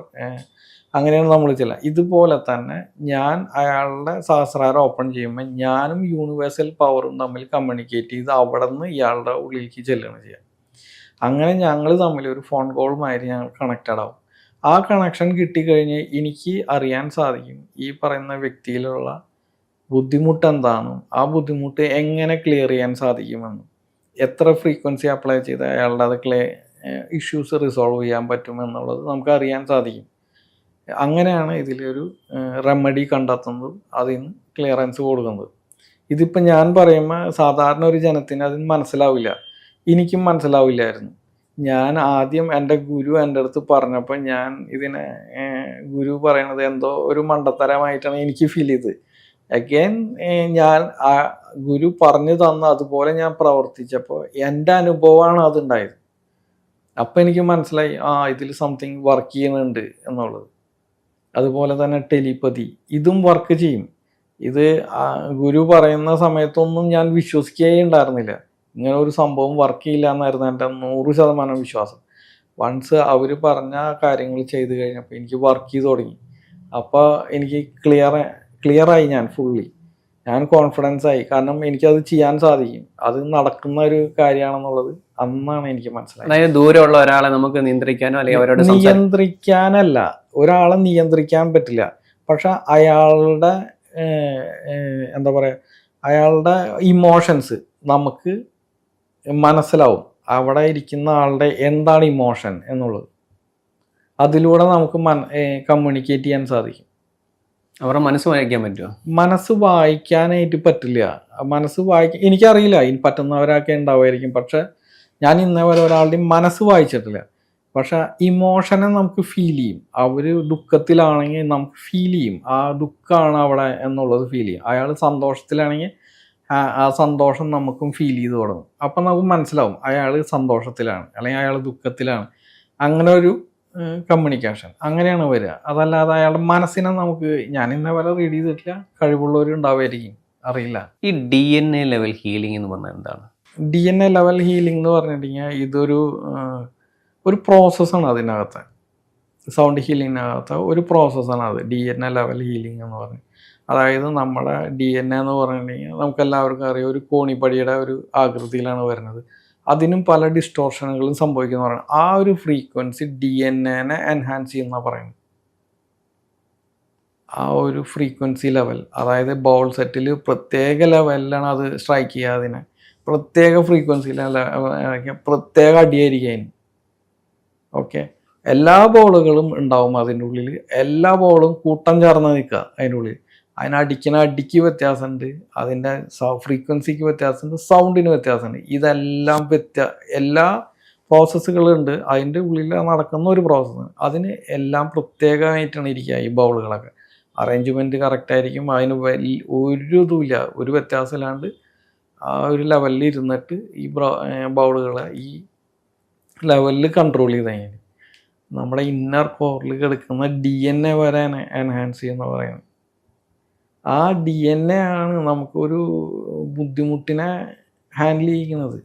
അങ്ങനെയാണ് നമ്മൾ ചെല്ലുക. ഇതുപോലെ തന്നെ ഞാൻ അയാളുടെ സഹസ്രാരം ഓപ്പൺ ചെയ്യുമ്പോൾ ഞാനും യൂണിവേഴ്സൽ പവറും തമ്മിൽ കമ്മ്യൂണിക്കേറ്റ് ചെയ്ത് അവിടെ നിന്ന് ഇയാളുടെ ഉള്ളിലേക്ക് ചെല്ലുകയാണ് ചെയ്യാം അങ്ങനെ ഞങ്ങൾ തമ്മിൽ ഒരു ഫോൺ കോളുമായിട്ട് ഞങ്ങൾ കണക്റ്റഡ് ആവും. ആ കണക്ഷൻ കിട്ടിക്കഴിഞ്ഞ് എനിക്ക് അറിയാൻ സാധിക്കും. ഈ പറയുന്ന വ്യക്തിയിലുള്ള ബുദ്ധിമുട്ട് എന്താണെന്നും ആ ബുദ്ധിമുട്ട് എങ്ങനെ ക്ലിയർ ചെയ്യാൻ സാധിക്കുമെന്നും. എത്ര ഫ്രീക്വൻസി അപ്ലൈ ചെയ്ത് അയാളുടെ അത് ക്ലേ ഇഷ്യൂസ് റിസോൾവ് ചെയ്യാൻ പറ്റുമെന്നുള്ളത് നമുക്ക് അറിയാൻ സാധിക്കും. അങ്ങനെയാണ് ഇതിലൊരു റെമഡി കണ്ടെത്തുന്നതും അതിന് ക്ലിയറൻസ് കൊടുക്കുന്നത്. ഇതിപ്പോൾ ഞാൻ പറയുമ്പോൾ സാധാരണ ഒരു ജനത്തിന് അതിന് മനസ്സിലാവില്ല. എനിക്കും മനസ്സിലാവില്ലായിരുന്നു. ഞാൻ ആദ്യം എന്റെ ഗുരു എന്റെ അടുത്ത് പറഞ്ഞപ്പോൾ ഞാൻ ഇതിനെ ഗുരു പറയണത് എന്തോ ഒരു മണ്ടത്തരമായിട്ടാണ് എനിക്ക് ഫീൽ ചെയ്ത്. അഗൈൻ ഞാൻ ആ ഗുരു പറഞ്ഞു തന്ന അതുപോലെ ഞാൻ പ്രവർത്തിച്ചപ്പോൾ എന്റെ അനുഭവമാണ് അതുണ്ടായത്. അപ്പം എനിക്ക് മനസ്സിലായി ആ ഇതിൽ സംതിങ് വർക്ക് ചെയ്യുന്നുണ്ട് എന്നുള്ളത്. അതുപോലെ തന്നെ ടെലിപ്പതി ഇതും വർക്ക് ചെയ്യും. ഇത് ഗുരു പറയുന്ന സമയത്തൊന്നും ഞാൻ വിശ്വസിക്കുകയേ ഉണ്ടായിരുന്നില്ല ഇങ്ങനെ ഒരു സംഭവം വർക്ക് ചെയ്യില്ല എന്നായിരുന്നു എന്റെ നൂറ് ശതമാനം വിശ്വാസം. വൺസ് അവർ പറഞ്ഞ കാര്യങ്ങൾ ചെയ്ത് കഴിഞ്ഞപ്പോൾ എനിക്ക് വർക്ക് ചെയ്ത് തുടങ്ങി. അപ്പോൾ എനിക്ക് ക്ലിയർ ക്ലിയറായി ഞാൻ ഫുള്ളി ഞാൻ കോൺഫിഡൻസ് ആയി. കാരണം എനിക്കത് ചെയ്യാൻ സാധിക്കും. അത് നടക്കുന്ന ഒരു കാര്യമാണെന്നുള്ളത് അന്നാണ് എനിക്ക് മനസ്സിലായത്. ദൂരമുള്ള ഒരാളെ നമുക്ക് നിയന്ത്രിക്കാനോ അല്ലെങ്കിൽ അവരോട് നിയന്ത്രിക്കാനല്ല. ഒരാളെ നിയന്ത്രിക്കാൻ പറ്റില്ല. പക്ഷെ അയാളുടെ എന്താ പറയുക അയാളുടെ ഇമോഷൻസ് നമുക്ക് മനസ്സിലാവും അവിടെ ഇരിക്കുന്ന ആളുടെ എന്താണ് ഇമോഷൻ എന്നുള്ളത്. അതിലൂടെ നമുക്ക് മൻ കമ്മ്യൂണിക്കേറ്റ് ചെയ്യാൻ സാധിക്കും. അവരുടെ മനസ്സ് വായിക്കാൻ പറ്റുമോ മനസ്സ് വായിക്കാനായിട്ട് പറ്റില്ല. മനസ്സ് വായിക്കാൻ എനിക്കറിയില്ല ഇനി പറ്റുന്നവരൊക്കെ ഉണ്ടാവുമായിരിക്കും. പക്ഷെ ഞാൻ ഇന്നേ വരെ ഒരാളുടെയും മനസ്സ് വായിച്ചിട്ടില്ല. പക്ഷെ ഇമോഷനെ നമുക്ക് ഫീൽ ചെയ്യും. അവർ ദുഃഖത്തിലാണെങ്കിൽ നമുക്ക് ഫീൽ ചെയ്യും. ആ ദുഃഖമാണ് അവിടെ എന്നുള്ളത് ഫീൽ ചെയ്യും. അയാൾ സന്തോഷത്തിലാണെങ്കിൽ ആ- സന്തോഷം നമുക്കും ഫീൽ ചെയ്ത് തുടങ്ങും. അപ്പം നമുക്ക് മനസ്സിലാവും അയാൾ സന്തോഷത്തിലാണ് അല്ലെങ്കിൽ അയാൾ ദുഃഖത്തിലാണ്. അങ്ങനെ ഒരു കമ്മ്യൂണിക്കേഷൻ അങ്ങനെയാണ് വരിക. അതല്ലാതെ അയാളുടെ മനസ്സിനെ നമുക്ക് ഞാൻ ഇന്നേ വരെ റീഡ് ചെയ്തിട്ടില്ല. കഴിവുള്ളവരുണ്ടാവുമായിരിക്കും അറിയില്ല. ഈ D N A level healing എന്ന് പറഞ്ഞാൽ എന്താണ്? D N A level healing എന്ന് പറഞ്ഞിട്ടുണ്ടെങ്കിൽ ഇതൊരു ഒരു പ്രോസസ്സാണ് അതിനകത്ത്. സൗണ്ട് ഹീലിങ്ങിനകത്ത് ഒരു പ്രോസസ്സാണ് അത്. D N A level healing എന്ന് പറഞ്ഞ്. അതായത് നമ്മുടെ ഡി എൻ എ എന്ന് പറഞ്ഞിട്ടുണ്ടെങ്കിൽ നമുക്ക് എല്ലാവർക്കും അറിയാം ഒരു കോണിപ്പടിയുടെ ഒരു ആകൃതിയിലാണ് വരുന്നത്. അതിനും പല ഡിസ്റ്റോർഷനുകളും സംഭവിക്കുന്ന പറയുന്നത് ആ ഒരു ഫ്രീക്വൻസി ഡി എൻ എനെ എൻഹാൻസ് ചെയ്യുന്ന പറയുന്നത്. ആ ഒരു ഫ്രീക്വൻസി ലെവൽ അതായത് ബോൾ സെറ്റിൽ പ്രത്യേക ലെവലിലാണ് അത് സ്ട്രൈക്ക് ചെയ്യുക അതിനെ. പ്രത്യേക ഫ്രീക്വൻസിയിലല്ല പ്രത്യേക അടിയായിരിക്കും അതിന്. ഓക്കെ എല്ലാ ബോളുകളും ഉണ്ടാവും അതിന്റെ ഉള്ളിൽ എല്ലാ ബോളും കൂട്ടം ചേർന്ന് നിൽക്കുക അതിന്റെ ഉള്ളിൽ അതിന് അടിക്കുന്ന അടിക്ക് വ്യത്യാസമുണ്ട് അതിന്റെ ഫ്രീക്വൻസിക്ക് വ്യത്യാസമുണ്ട് സൗണ്ടിന് വ്യത്യാസമുണ്ട്. ഇതെല്ലാം വ്യത്യാ എല്ലാ പ്രോസസ്സുകളുണ്ട് അതിന്റെ ഉള്ളിൽ നടക്കുന്ന ഒരു പ്രോസസ്സ് അതിന് എല്ലാം പ്രത്യേകമായിട്ടാണ് ഇരിക്കുക ഈ ബൗളുകളൊക്കെ. അറേഞ്ച്മെന്റ് കറക്റ്റായിരിക്കും അതിന് ഒരു ഇതുമില്ല. ഒരു വ്യത്യാസമില്ലാണ്ട് ആ ഒരു ലെവലിൽ ഇരുന്നിട്ട് ഈ ബൗളുകളെ ഈ ലെവലിൽ കൺട്രോൾ ചെയ്ത് കഴിഞ്ഞാൽ നമ്മുടെ ഇന്നർ കോറിൽ കിടക്കുന്ന ഡി എൻ എ വരെ എൻഹാൻസ് ചെയ്യുന്ന പറയുന്നത്. ആ ഡി എൻ എ ആണ് നമുക്കൊരു ബുദ്ധിമുട്ടിനെ ഹാൻഡിൽ ചെയ്യുന്നത്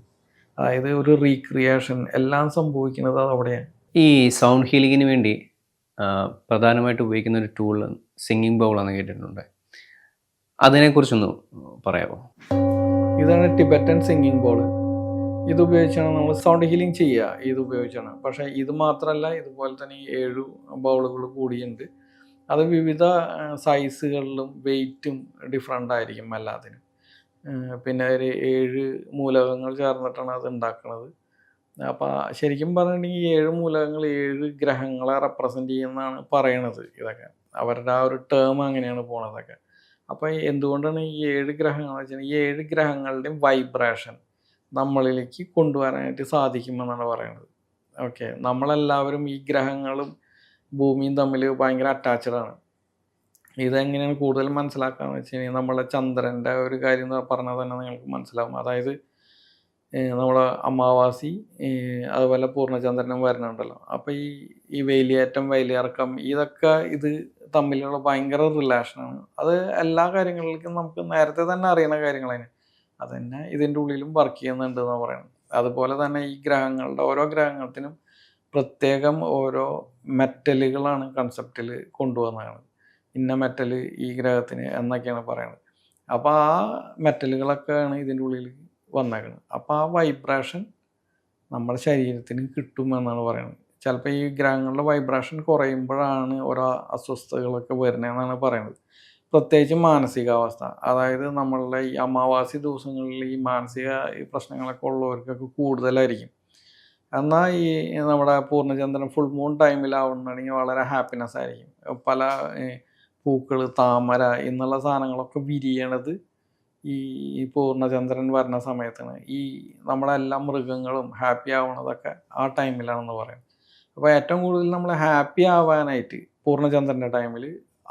അതായത് ഒരു റീക്രിയേഷൻ എല്ലാം സംഭവിക്കുന്നത് അത് അവിടെയാണ് ഈ സൗണ്ട് ഹീലിങ്ങിന് വേണ്ടി പ്രധാനമായിട്ട് ഉപയോഗിക്കുന്ന ഒരു ടൂൾ സിംഗിങ് ബൗളാന്ന് കേട്ടിട്ടുണ്ട്. അതിനെക്കുറിച്ചൊന്ന് പറയാമോ ഇതാണ് ടിബറ്റൻ സിംഗിങ് ബോൾ ഇത് ഉപയോഗിച്ചാണ് നമ്മൾ സൗണ്ട് ഹീലിംഗ് ചെയ്യുക. ഇത് ഉപയോഗിച്ചാണ് പക്ഷേ ഇത് മാത്രമല്ല ഇതുപോലെ തന്നെ ഈ ഏഴു ബൗളുകൾ കൂടിയുണ്ട്. അത് വിവിധ സൈസുകളിലും വെയിറ്റും ഡിഫറെന്റ് ആയിരിക്കും എല്ലാത്തിനും. പിന്നെ ഒരു ഏഴ് മൂലകങ്ങൾ ചേർന്നിട്ടാണ് അത് ഉണ്ടാക്കുന്നത് അപ്പോൾ ശരിക്കും പറഞ്ഞിട്ടുണ്ടെങ്കിൽ ഏഴ് മൂലകങ്ങൾ ഏഴ് ഗ്രഹങ്ങളെ റെപ്രസെന്റ് ചെയ്യുന്നതാണ് പറയണത് ഇതൊക്കെ. അവരുടെ ആ ഒരു ടേം അങ്ങനെയാണ് പോണതൊക്കെ. അപ്പോൾ എന്തുകൊണ്ടാണ് ഈ ഏഴ് ഗ്രഹങ്ങൾ വെച്ചാൽ ഈ ഏഴ് ഗ്രഹങ്ങളുടെയും വൈബ്രേഷൻ നമ്മളിലേക്ക് കൊണ്ടുവരാനായിട്ട് സാധിക്കുമെന്നാണ് പറയുന്നത് ഓക്കെ നമ്മളെല്ലാവരും ഈ ഗ്രഹങ്ങളും ഭൂമിയും തമ്മിൽ ഭയങ്കര അറ്റാച്ച്ഡ് ആണ്. ഇതെങ്ങനെയാണ് കൂടുതൽ മനസ്സിലാക്കാന്ന് വെച്ച് കഴിഞ്ഞാൽ നമ്മളെ ചന്ദ്രന്റെ ഒരു കാര്യം പറഞ്ഞാൽ തന്നെ നിങ്ങൾക്ക് മനസ്സിലാവും. അതായത് നമ്മളെ അമാവാസി അതുപോലെ പൂർണചന്ദ്രനും വരുന്നുണ്ടല്ലോ. അപ്പോൾ ഈ ഈ വേലിയേറ്റം വേലിയിറക്കം ഇതൊക്കെ ഇത് തമ്മിലുള്ള ഭയങ്കര റിലേഷനാണ് അത് എല്ലാ കാര്യങ്ങളിലേക്കും നമുക്ക് നേരത്തെ തന്നെ അറിയുന്ന കാര്യങ്ങളാണ് അത് തന്നെ ഇതിന്റെ ഉള്ളിലും വർക്ക് ചെയ്യുന്നുണ്ട് എന്ന് പറയുന്നത് അതുപോലെ തന്നെ ഈ ഗ്രഹങ്ങളുടെ ഓരോ ഗ്രഹങ്ങൾത്തിനും പ്രത്യേകം ഓരോ മെറ്റലുകളാണ് കൺസെപ്റ്റിൽ കൊണ്ടുവന്നതാണ് ഇന്ന മെറ്റൽ ഈ ഗ്രഹത്തിന് എന്നൊക്കെയാണ് പറയുന്നത് അപ്പോൾ ആ മെറ്റലുകളൊക്കെയാണ് ഇതിന്റെ ഉള്ളിൽ വന്നേക്കുന്നത് അപ്പോൾ ആ വൈബ്രേഷൻ നമ്മുടെ ശരീരത്തിന് കിട്ടുമെന്നാണ് പറയുന്നത് ചിലപ്പോൾ ഈ ഗ്രഹങ്ങളുടെ വൈബ്രേഷൻ കുറയുമ്പോഴാണ് ഓരോ അസ്വസ്ഥതകളൊക്കെ വരുന്നതെന്നാണ് പറയുന്നത് പ്രത്യേകിച്ച് മാനസികാവസ്ഥ. അതായത് നമ്മളുടെ ഈ അമാവാസി ദിവസങ്ങളിൽ ഈ മാനസിക പ്രശ്നങ്ങളൊക്കെ ഉള്ളവർക്കൊക്കെ കൂടുതലായിരിക്കും. എന്നാൽ ഈ നമ്മുടെ പൂർണചന്ദ്രൻ ഫുൾ മൂൺ ടൈമിലാവുന്നുണ്ടെങ്കിൽ വളരെ ഹാപ്പിനെസ് ആയിരിക്കും. പല പൂക്കൾ താമര എന്നുള്ള സാധനങ്ങളൊക്കെ വിരിയണത് ഈ പൂർണചന്ദ്രൻ വരുന്ന സമയത്താണ്. ഈ നമ്മുടെ എല്ലാ മൃഗങ്ങളും ഹാപ്പി ആവണതൊക്കെ ആ ടൈമിലാണെന്ന് പറയും. അപ്പോൾ ഏറ്റവും കൂടുതൽ നമ്മൾ ഹാപ്പി ആവാനായിട്ട് പൂർണചന്ദ്രന്റെ ടൈമിൽ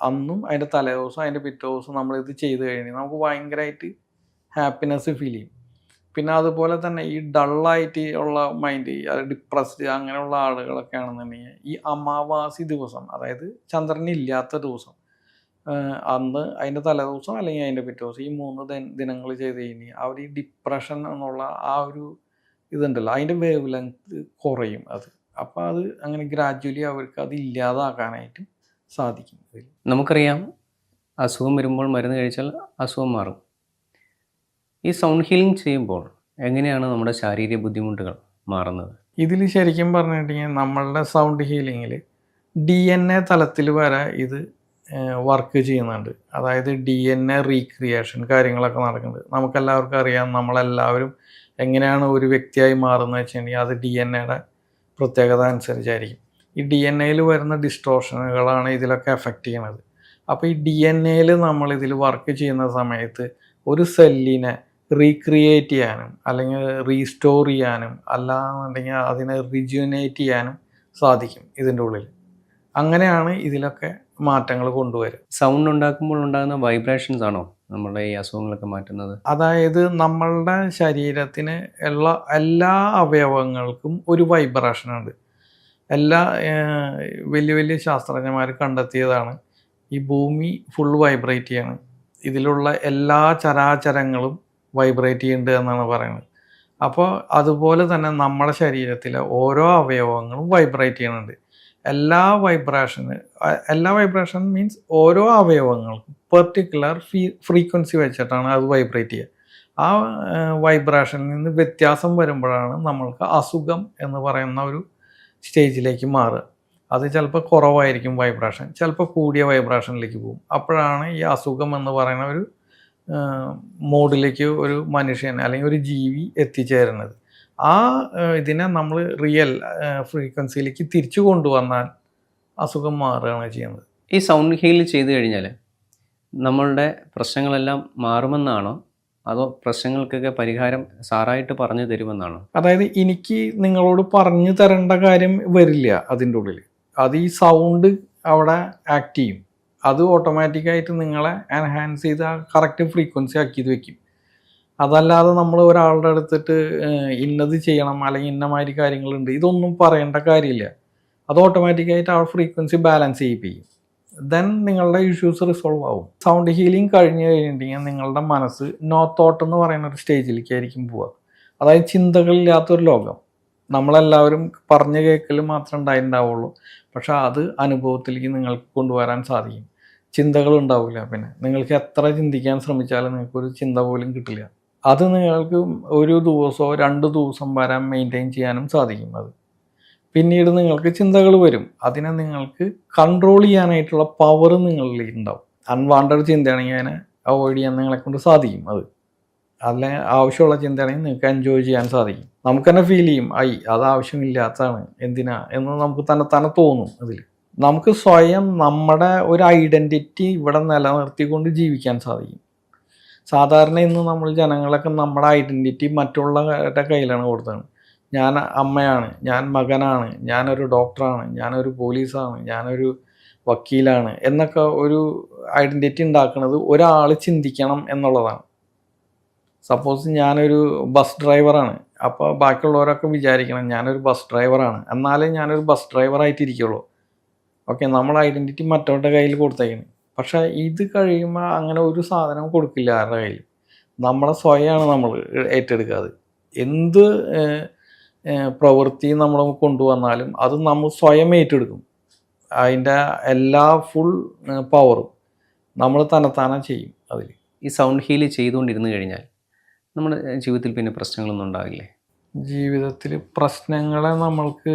അന്നും അതിന്റെ തലേദിവസം അതിന്റെ പിറ്റേ ദിവസം നമ്മളിത് ചെയ്ത് കഴിഞ്ഞാൽ നമുക്ക് ഭയങ്കരമായിട്ട് ഹാപ്പിനെസ് ഫീൽ ചെയ്യും. പിന്നെ അതുപോലെ തന്നെ ഈ ഡള്ളായിട്ട് ഉള്ള മൈൻഡ് അത് ഡിപ്രസ്ഡ് അങ്ങനെയുള്ള ആളുകളൊക്കെ ആണെന്നുണ്ടെങ്കിൽ ഈ അമാവാസി ദിവസം അതായത് ചന്ദ്രൻ ഇല്ലാത്ത ദിവസം അന്ന് അതിന്റെ തലേദിവസം അല്ലെങ്കിൽ അതിന്റെ പിറ്റേ ദിവസം ഈ മൂന്ന് ദിനങ്ങൾ ചെയ്ത് കഴിഞ്ഞാൽ അവർ ഈ ഡിപ്രഷൻ എന്നുള്ള ആ ഒരു ഇതുണ്ടല്ലോ അതിന്റെ വേവ് ലെങ്ത് കുറയും അത്. അപ്പോൾ അത് അങ്ങനെ ഗ്രാജ്വലി അവർക്ക് അത് ഇല്ലാതാക്കാനായിട്ട് സാധിക്കും നമുക്കറിയാം അസുഖം വരുമ്പോൾ മരുന്ന് കഴിച്ചാൽ അസുഖം മാറും. ഈ സൗണ്ട് ഹീലിംഗ് ചെയ്യുമ്പോൾ എങ്ങനെയാണ് നമ്മുടെ ശാരീരിക ബുദ്ധിമുട്ടുകൾ മാറുന്നത്? ഇതിൽ ശരിക്കും പറഞ്ഞിട്ടുണ്ടെങ്കിൽ നമ്മളുടെ സൗണ്ട് ഹീലിങ്ങിൽ ഡി എൻ എ തലത്തിൽ വരെ ഇത് വർക്ക് ചെയ്യുന്നുണ്ട്. അതായത് ഡി എൻ എ റീക്രിയേഷൻ കാര്യങ്ങളൊക്കെ നടക്കുന്നത് നമുക്കെല്ലാവർക്കും അറിയാം നമ്മളെല്ലാവരും എങ്ങനെയാണ് ഒരു വ്യക്തിയായി മാറുന്നത് വെച്ചിട്ടുണ്ടെങ്കിൽ അത് ഡി എൻ എയുടെ പ്രത്യേകത അനുസരിച്ചായിരിക്കും. ഈ ഡി എൻ എയിൽ വരുന്ന ഡിസ്ട്രോഷനുകളാണ് ഇതിലൊക്കെ എഫക്റ്റ് ചെയ്യണത്. അപ്പോൾ ഈ ഡി എൻ എയിൽ നമ്മൾ ഇതിൽ വർക്ക് ചെയ്യുന്ന സമയത്ത് ഒരു സെല്ലിനെ റീക്രിയേറ്റ് ചെയ്യാനും അല്ലെങ്കിൽ റീസ്റ്റോർ ചെയ്യാനും അല്ലാന്നുണ്ടെങ്കിൽ അതിനെ റിജ്യൂനേറ്റ് ചെയ്യാനും സാധിക്കും ഇതിന്റെ ഉള്ളിൽ. അങ്ങനെയാണ് ഇതിലൊക്കെ മാറ്റങ്ങൾ കൊണ്ടുവരുന്നത് സൗണ്ട് ഉണ്ടാക്കുമ്പോൾ ഉണ്ടാകുന്ന വൈബ്രേഷൻസ് ആണോ നമ്മളുടെ ഈ അസുഖങ്ങളൊക്കെ മാറ്റുന്നത്? അതായത് നമ്മളുടെ ശരീരത്തിന് ഉള്ള എല്ലാ അവയവങ്ങൾക്കും ഒരു വൈബ്രേഷൻ ഉണ്ട്. എല്ലാ വലിയ വലിയ ശാസ്ത്രജ്ഞന്മാർ കണ്ടെത്തിയതാണ് ഈ ഭൂമി ഫുൾ വൈബ്രേറ്റ് ചെയ്യാണ്. ഇതിലുള്ള എല്ലാ ചരാചരങ്ങളും വൈബ്രേറ്റ് ചെയ്യുന്നുണ്ട് എന്നാണ് പറയുന്നത്. അപ്പോൾ അതുപോലെ തന്നെ നമ്മുടെ ശരീരത്തിലെ ഓരോ അവയവങ്ങളും വൈബ്രേറ്റ് ചെയ്യുന്നുണ്ട് എല്ലാ വൈബ്രേഷന് എല്ലാ വൈബ്രേഷൻ മീൻസ് ഓരോ അവയവങ്ങൾക്കും പെർട്ടിക്കുലർ ഫീ ഫ്രീക്വൻസി വെച്ചിട്ടാണ് അത് വൈബ്രേറ്റ് ചെയ്യുക. ആ വൈബ്രേഷനിൽ നിന്ന് വ്യത്യാസം വരുമ്പോഴാണ് നമ്മൾക്ക് അസുഖം എന്ന് പറയുന്ന ഒരു സ്റ്റേജിലേക്ക് മാറുക. അത് ചിലപ്പോൾ കുറവായിരിക്കും വൈബ്രേഷൻ ചിലപ്പോൾ കൂടിയ വൈബ്രേഷനിലേക്ക് പോകും. അപ്പോഴാണ് ഈ അസുഖം എന്ന് പറയുന്ന ഒരു മോഡിലേക്ക് ഒരു മനുഷ്യൻ അല്ലെങ്കിൽ ഒരു ജീവി എത്തിച്ചേരുന്നത്. ആ ഇതിനെ നമ്മൾ റിയൽ ഫ്രീക്വൻസിയിലേക്ക് തിരിച്ചു കൊണ്ടുവന്നാൽ അസുഖം മാറുകയാണ് ചെയ്യുന്നത്. ഈ സൗണ്ട് ഹീൽ ചെയ്തു കഴിഞ്ഞാൽ നമ്മളുടെ പ്രശ്നങ്ങളെല്ലാം മാറുമെന്നാണോ? അതോ പ്രശ്നങ്ങൾക്കൊക്കെ പരിഹാരം സാറായിട്ട് പറഞ്ഞു തരുമെന്നാണോ? അതായത് എനിക്ക് നിങ്ങളോട് പറഞ്ഞു തരേണ്ട കാര്യം വരില്ല അതിന്റെ ഉള്ളിൽ അത് ഈ സൗണ്ട് അവിടെ ആക്ട് ചെയ്യും. അത് ഓട്ടോമാറ്റിക്കായിട്ട് നിങ്ങളെ എൻഹാൻസ് ചെയ്ത് ആ കറക്റ്റ് ഫ്രീക്വൻസി ആക്കിയത് വെക്കും. അതല്ലാതെ നമ്മൾ ഒരാളുടെ അടുത്തിട്ട് ഇന്നത് ചെയ്യണം അല്ലെങ്കിൽ ഇന്നമാതിരി കാര്യങ്ങളുണ്ട് ഇതൊന്നും പറയേണ്ട കാര്യമില്ല. അത് ഓട്ടോമാറ്റിക്കായിട്ട് ആ ഫ്രീക്വൻസി ബാലൻസ് ചെയ്യിപ്പിക്കും. ദെൻ നിങ്ങളുടെ ഇഷ്യൂസ് റിസോൾവ് ആവും. സൗണ്ട് ഹീലിംഗ് കഴിഞ്ഞ് കഴിഞ്ഞിട്ടുണ്ടെങ്കിൽ നിങ്ങളുടെ മനസ്സ് നോ തോട്ട് എന്ന് പറയുന്ന ഒരു സ്റ്റേജിലേക്കായിരിക്കും പോവുക. അതായത് ചിന്തകളില്ലാത്തൊരു ലോകം. നമ്മളെല്ലാവരും പറഞ്ഞു കേൾക്കൽ മാത്രമേ ഉണ്ടായിട്ടുണ്ടാവുള്ളൂ. പക്ഷേ അത് അനുഭവത്തിലേക്ക് നിങ്ങൾക്ക് കൊണ്ടുവരാൻ സാധിക്കും. ചിന്തകൾ ഉണ്ടാവില്ല. പിന്നെ നിങ്ങൾക്ക് എത്ര ചിന്തിക്കാൻ ശ്രമിച്ചാലും നിങ്ങൾക്കൊരു ചിന്ത പോലും കിട്ടില്ല. അത് നിങ്ങൾക്ക് ഒരു ദിവസമോ രണ്ട് ദിവസം വരാൻ മെയിന്റെയിൻ ചെയ്യാനും സാധിക്കും അത്. പിന്നീട് നിങ്ങൾക്ക് ചിന്തകൾ വരും. അതിനെ നിങ്ങൾക്ക് കൺട്രോൾ ചെയ്യാനായിട്ടുള്ള പവർ നിങ്ങളിൽ ഉണ്ടാവും. അൺവാണ്ടഡ് ചിന്തയാണെങ്കിൽ അതിനെ അവോയ്ഡ് ചെയ്യാൻ നിങ്ങളെ കൊണ്ട് സാധിക്കും അത്. അല്ലെ ആവശ്യമുള്ള ചിന്തയാണെങ്കിൽ നിങ്ങൾക്ക് എൻജോയ് ചെയ്യാൻ സാധിക്കും. നമുക്ക് തന്നെ ഫീൽ ചെയ്യും ഐ അത് ആവശ്യമില്ലാത്തതാണ്. എന്തിനാ? എന്ന് നമുക്ക് തന്നെ തന്നെ തോന്നും അതിൽ. നമുക്ക് സ്വയം നമ്മുടെ ഒരു ഐഡന്റിറ്റി ഇവിടെ നിലനിർത്തിക്കൊണ്ട് ജീവിക്കാൻ സാധിക്കും. സാധാരണ ഇന്ന് നമ്മൾ ജനങ്ങളൊക്കെ നമ്മുടെ ഐഡന്റിറ്റി മറ്റുള്ളവരുടെ കയ്യിലാണ് കൊടുത്തത്. ഞാൻ അമ്മയാണ് ഞാൻ മകനാണ് ഞാനൊരു ഡോക്ടറാണ് ഞാനൊരു പോലീസാണ് ഞാനൊരു വക്കീലാണ് എന്നൊക്കെ ഒരു ഐഡന്റിറ്റി ഉണ്ടാക്കുന്നത് ഒരാൾ ചിന്തിക്കണം എന്നുള്ളതാണ്. സപ്പോസ് ഞാനൊരു ബസ് ഡ്രൈവറാണ് അപ്പോൾ ബാക്കിയുള്ളവരൊക്കെ വിചാരിക്കണം ഞാനൊരു ബസ് ഡ്രൈവറാണ് എന്നാലേ ഞാനൊരു ബസ് ഡ്രൈവറായിട്ട് ഇരിക്കുള്ളൂ ഓക്കെ നമ്മൾ ഐഡന്റിറ്റി മറ്റവരുടെ കയ്യിൽ കൊടുത്തേക്കണം. പക്ഷേ ഇത് കഴിയുമ്പോൾ അങ്ങനെ ഒരു സാധനം കൊടുക്കില്ല ആരുടെ കയ്യിൽ നമ്മളെ സ്വയമാണ് നമ്മൾ ഏറ്റെടുക്കാതെ. എന്ത് പ്രവൃത്തി നമ്മൾ കൊണ്ടുവന്നാലും അത് നമ്മൾ സ്വയം ഏറ്റെടുക്കും. അതിന്റെ എല്ലാ ഫുൾ പവറും നമ്മൾ തന്നെത്താനെ ചെയ്യും അതിൽ ഈ സൗണ്ട് ഹീൽ ചെയ്തുകൊണ്ടിരുന്നു കഴിഞ്ഞാൽ നമ്മുടെ ജീവിതത്തിൽ പിന്നെ പ്രശ്നങ്ങളൊന്നും ഉണ്ടാകില്ലേ ജീവിതത്തിൽ പ്രശ്നങ്ങളെ നമ്മൾക്ക്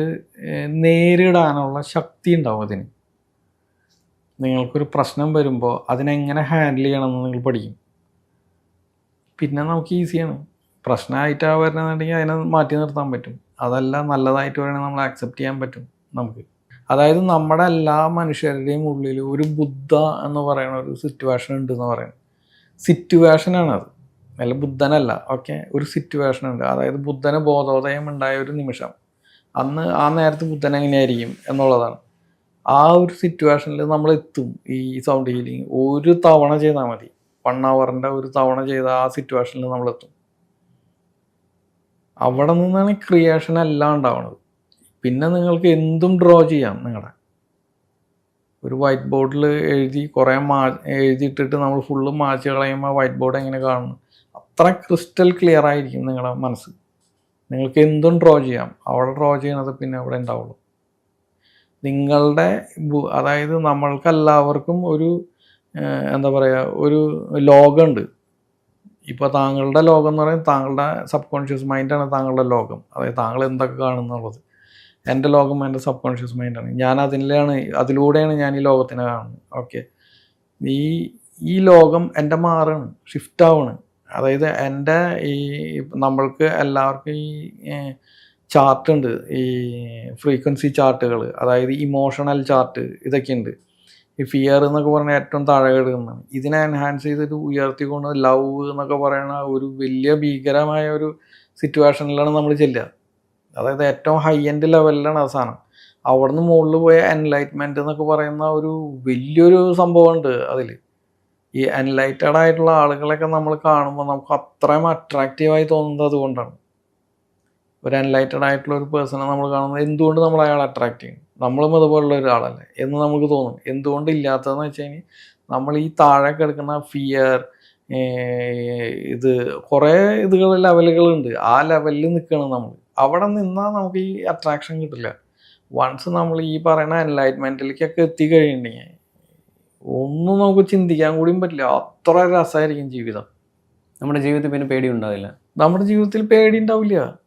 നേരിടാനുള്ള ശക്തി ഉണ്ടാവും അതിന്. നിങ്ങൾക്കൊരു പ്രശ്നം വരുമ്പോൾ അതിനെങ്ങനെ ഹാൻഡിൽ ചെയ്യണമെന്ന് നിങ്ങൾ പഠിക്കും. പിന്നെ നമുക്ക് ഈസിയാണ് പ്രശ്നമായിട്ടാണ് വരണമെന്നുണ്ടെങ്കിൽ അതിനെ മാറ്റി നിർത്താൻ പറ്റും. അതല്ല നല്ലതായിട്ട് വരണമെങ്കിൽ നമ്മൾ ആക്സെപ്റ്റ് ചെയ്യാൻ പറ്റും നമുക്ക്. അതായത് നമ്മുടെ എല്ലാ മനുഷ്യരുടെയും ഉള്ളിൽ ഒരു ബുദ്ധ എന്ന് പറയുന്ന ഒരു സിറ്റുവേഷൻ ഉണ്ടെന്ന് പറയുന്നത് സിറ്റുവേഷനാണത് അല്ല ബുദ്ധനല്ല. ഓക്കെ ഒരു സിറ്റുവേഷൻ ഉണ്ട്. അതായത് ബുദ്ധന് ബോധോദയം ഉണ്ടായ ഒരു നിമിഷം. അന്ന് ആ നേരത്ത് ബുദ്ധൻ എങ്ങനെയായിരിക്കും എന്നുള്ളതാണ്. ആ ഒരു സിറ്റുവേഷനിൽ നമ്മൾ എത്തും. ഈ സൗണ്ട് ഹീലിംഗ് ഒരു തവണ ചെയ്താൽ മതി. വൺ അവറിന്റെ ഒരു തവണ ചെയ്ത ആ സിറ്റുവേഷനിൽ നമ്മൾ എത്തും. അവിടെ നിന്നാണ് ക്രിയേഷൻ എല്ലാം ഉണ്ടാവുന്നത്. പിന്നെ നിങ്ങൾക്ക് എന്തും ഡ്രോ ചെയ്യാം നിങ്ങളുടെ ഒരു വൈറ്റ് ബോർഡിൽ എഴുതി കുറേ മാ എഴുതിയിട്ടിട്ട് നമ്മൾ ഫുള്ള് മാച്ച് കളയുമ്പോൾ വൈറ്റ് ബോർഡ് എങ്ങനെ കാണുന്നു? അത്ര ക്രിസ്റ്റൽ ക്ലിയർ ആയിരിക്കും നിങ്ങളുടെ മനസ്സ്. നിങ്ങൾക്ക് എന്തും ഡ്രോ ചെയ്യാം. അവിടെ ഡ്രോ ചെയ്യണത് പിന്നെ അവിടെ ഉണ്ടാവുള്ളൂ. നിങ്ങളുടെ അതായത് നമ്മൾക്കെല്ലാവർക്കും ഒരു എന്താ പറയുക ഒരു ലോകമുണ്ട്. ഇപ്പോൾ താങ്കളുടെ ലോകം എന്ന് പറയുന്നത് താങ്കളുടെ സബ് കോൺഷ്യസ് മൈൻഡാണ് താങ്കളുടെ ലോകം. അതായത് താങ്കൾ എന്തൊക്കെ കാണുന്നുള്ളത് എന്റെ ലോകം എന്റെ സബ് കോൺഷ്യസ് മൈൻഡാണ് ഞാൻ അതിലാണ് അതിലൂടെയാണ് ഞാൻ ഈ ലോകത്തിനെ കാണുന്നത്. ഓക്കെ ഈ ഈ ലോകം എന്റെ മാറാണ് ഷിഫ്റ്റ് ആവാണ്. അതായത് എന്റെ ഈ നമ്മൾക്ക് എല്ലാവർക്കും ഈ ചാർട്ട് ഉണ്ട്. ഈ ഫ്രീക്വൻസി ചാർട്ടുകൾ അതായത് ഇമോഷണൽ ചാർട്ട് ഇതൊക്കെ ഉണ്ട് ഈ ഫിയർ എന്നൊക്കെ പറഞ്ഞാൽ ഏറ്റവും താഴെ കിടക്കുന്നതാണ് ഇതിനെ എൻഹാൻസ് ചെയ്തിട്ട് ഉയർത്തിക്കൊണ്ട് ലവ് എന്നൊക്കെ പറയുന്ന ഒരു വലിയ ഭീകരമായ ഒരു സിറ്റുവേഷനിലാണ് നമ്മൾ ചെല്ലുക. അതായത് ഏറ്റവും ഹൈ എൻഡ് ലെവലിലാണ് ആ സാധനം. അവിടുന്ന് മുകളിൽ പോയ എൻലൈറ്റ്മെന്റ് എന്നൊക്കെ പറയുന്ന ഒരു വലിയൊരു സംഭവമുണ്ട് അതിൽ ഈ എൻലൈറ്റഡ് ആയിട്ടുള്ള ആളുകളൊക്കെ നമ്മൾ കാണുമ്പോൾ നമുക്ക് അത്രയും അട്രാക്റ്റീവായി തോന്നുന്നത് അതുകൊണ്ടാണ്. ഒരു എൻലൈറ്റഡ് ആയിട്ടുള്ള ഒരു പേഴ്സണെ നമ്മൾ കാണുന്നത് എന്തുകൊണ്ട് നമ്മൾ അയാളെ അട്രാക്റ്റ് ചെയ്യും? നമ്മളും അതുപോലുള്ള ഒരാളല്ലേ എന്ന് നമുക്ക് തോന്നും. എന്തുകൊണ്ട് ഇല്ലാത്തതെന്ന് വെച്ച് കഴിഞ്ഞാൽ നമ്മൾ ഈ താഴെ കിടക്കുന്ന ഫിയർ ഇത് കുറേ ഇതുകൾ ലെവലുകളുണ്ട് ആ ലെവലിൽ നിൽക്കണം നമ്മൾ. അവിടെ നിന്നാൽ നമുക്ക് ഈ അട്രാക്ഷൻ കിട്ടില്ല. വൺസ് നമ്മൾ ഈ പറയുന്ന എൻലൈറ്റ്മെന്റിലേക്കൊക്കെ എത്തിക്കഴിഞ്ഞിട്ടുണ്ടെങ്കിൽ ഒന്നും നമുക്ക് ചിന്തിക്കാൻ കൂടിയും പറ്റില്ല. അത്ര രസമായിരിക്കും ജീവിതം. നമ്മുടെ ജീവിതത്തിൽ പിന്നെ പേടി ഉണ്ടാവില്ല. നമ്മുടെ ജീവിതത്തിൽ പേടി ഉണ്ടാവില്ല.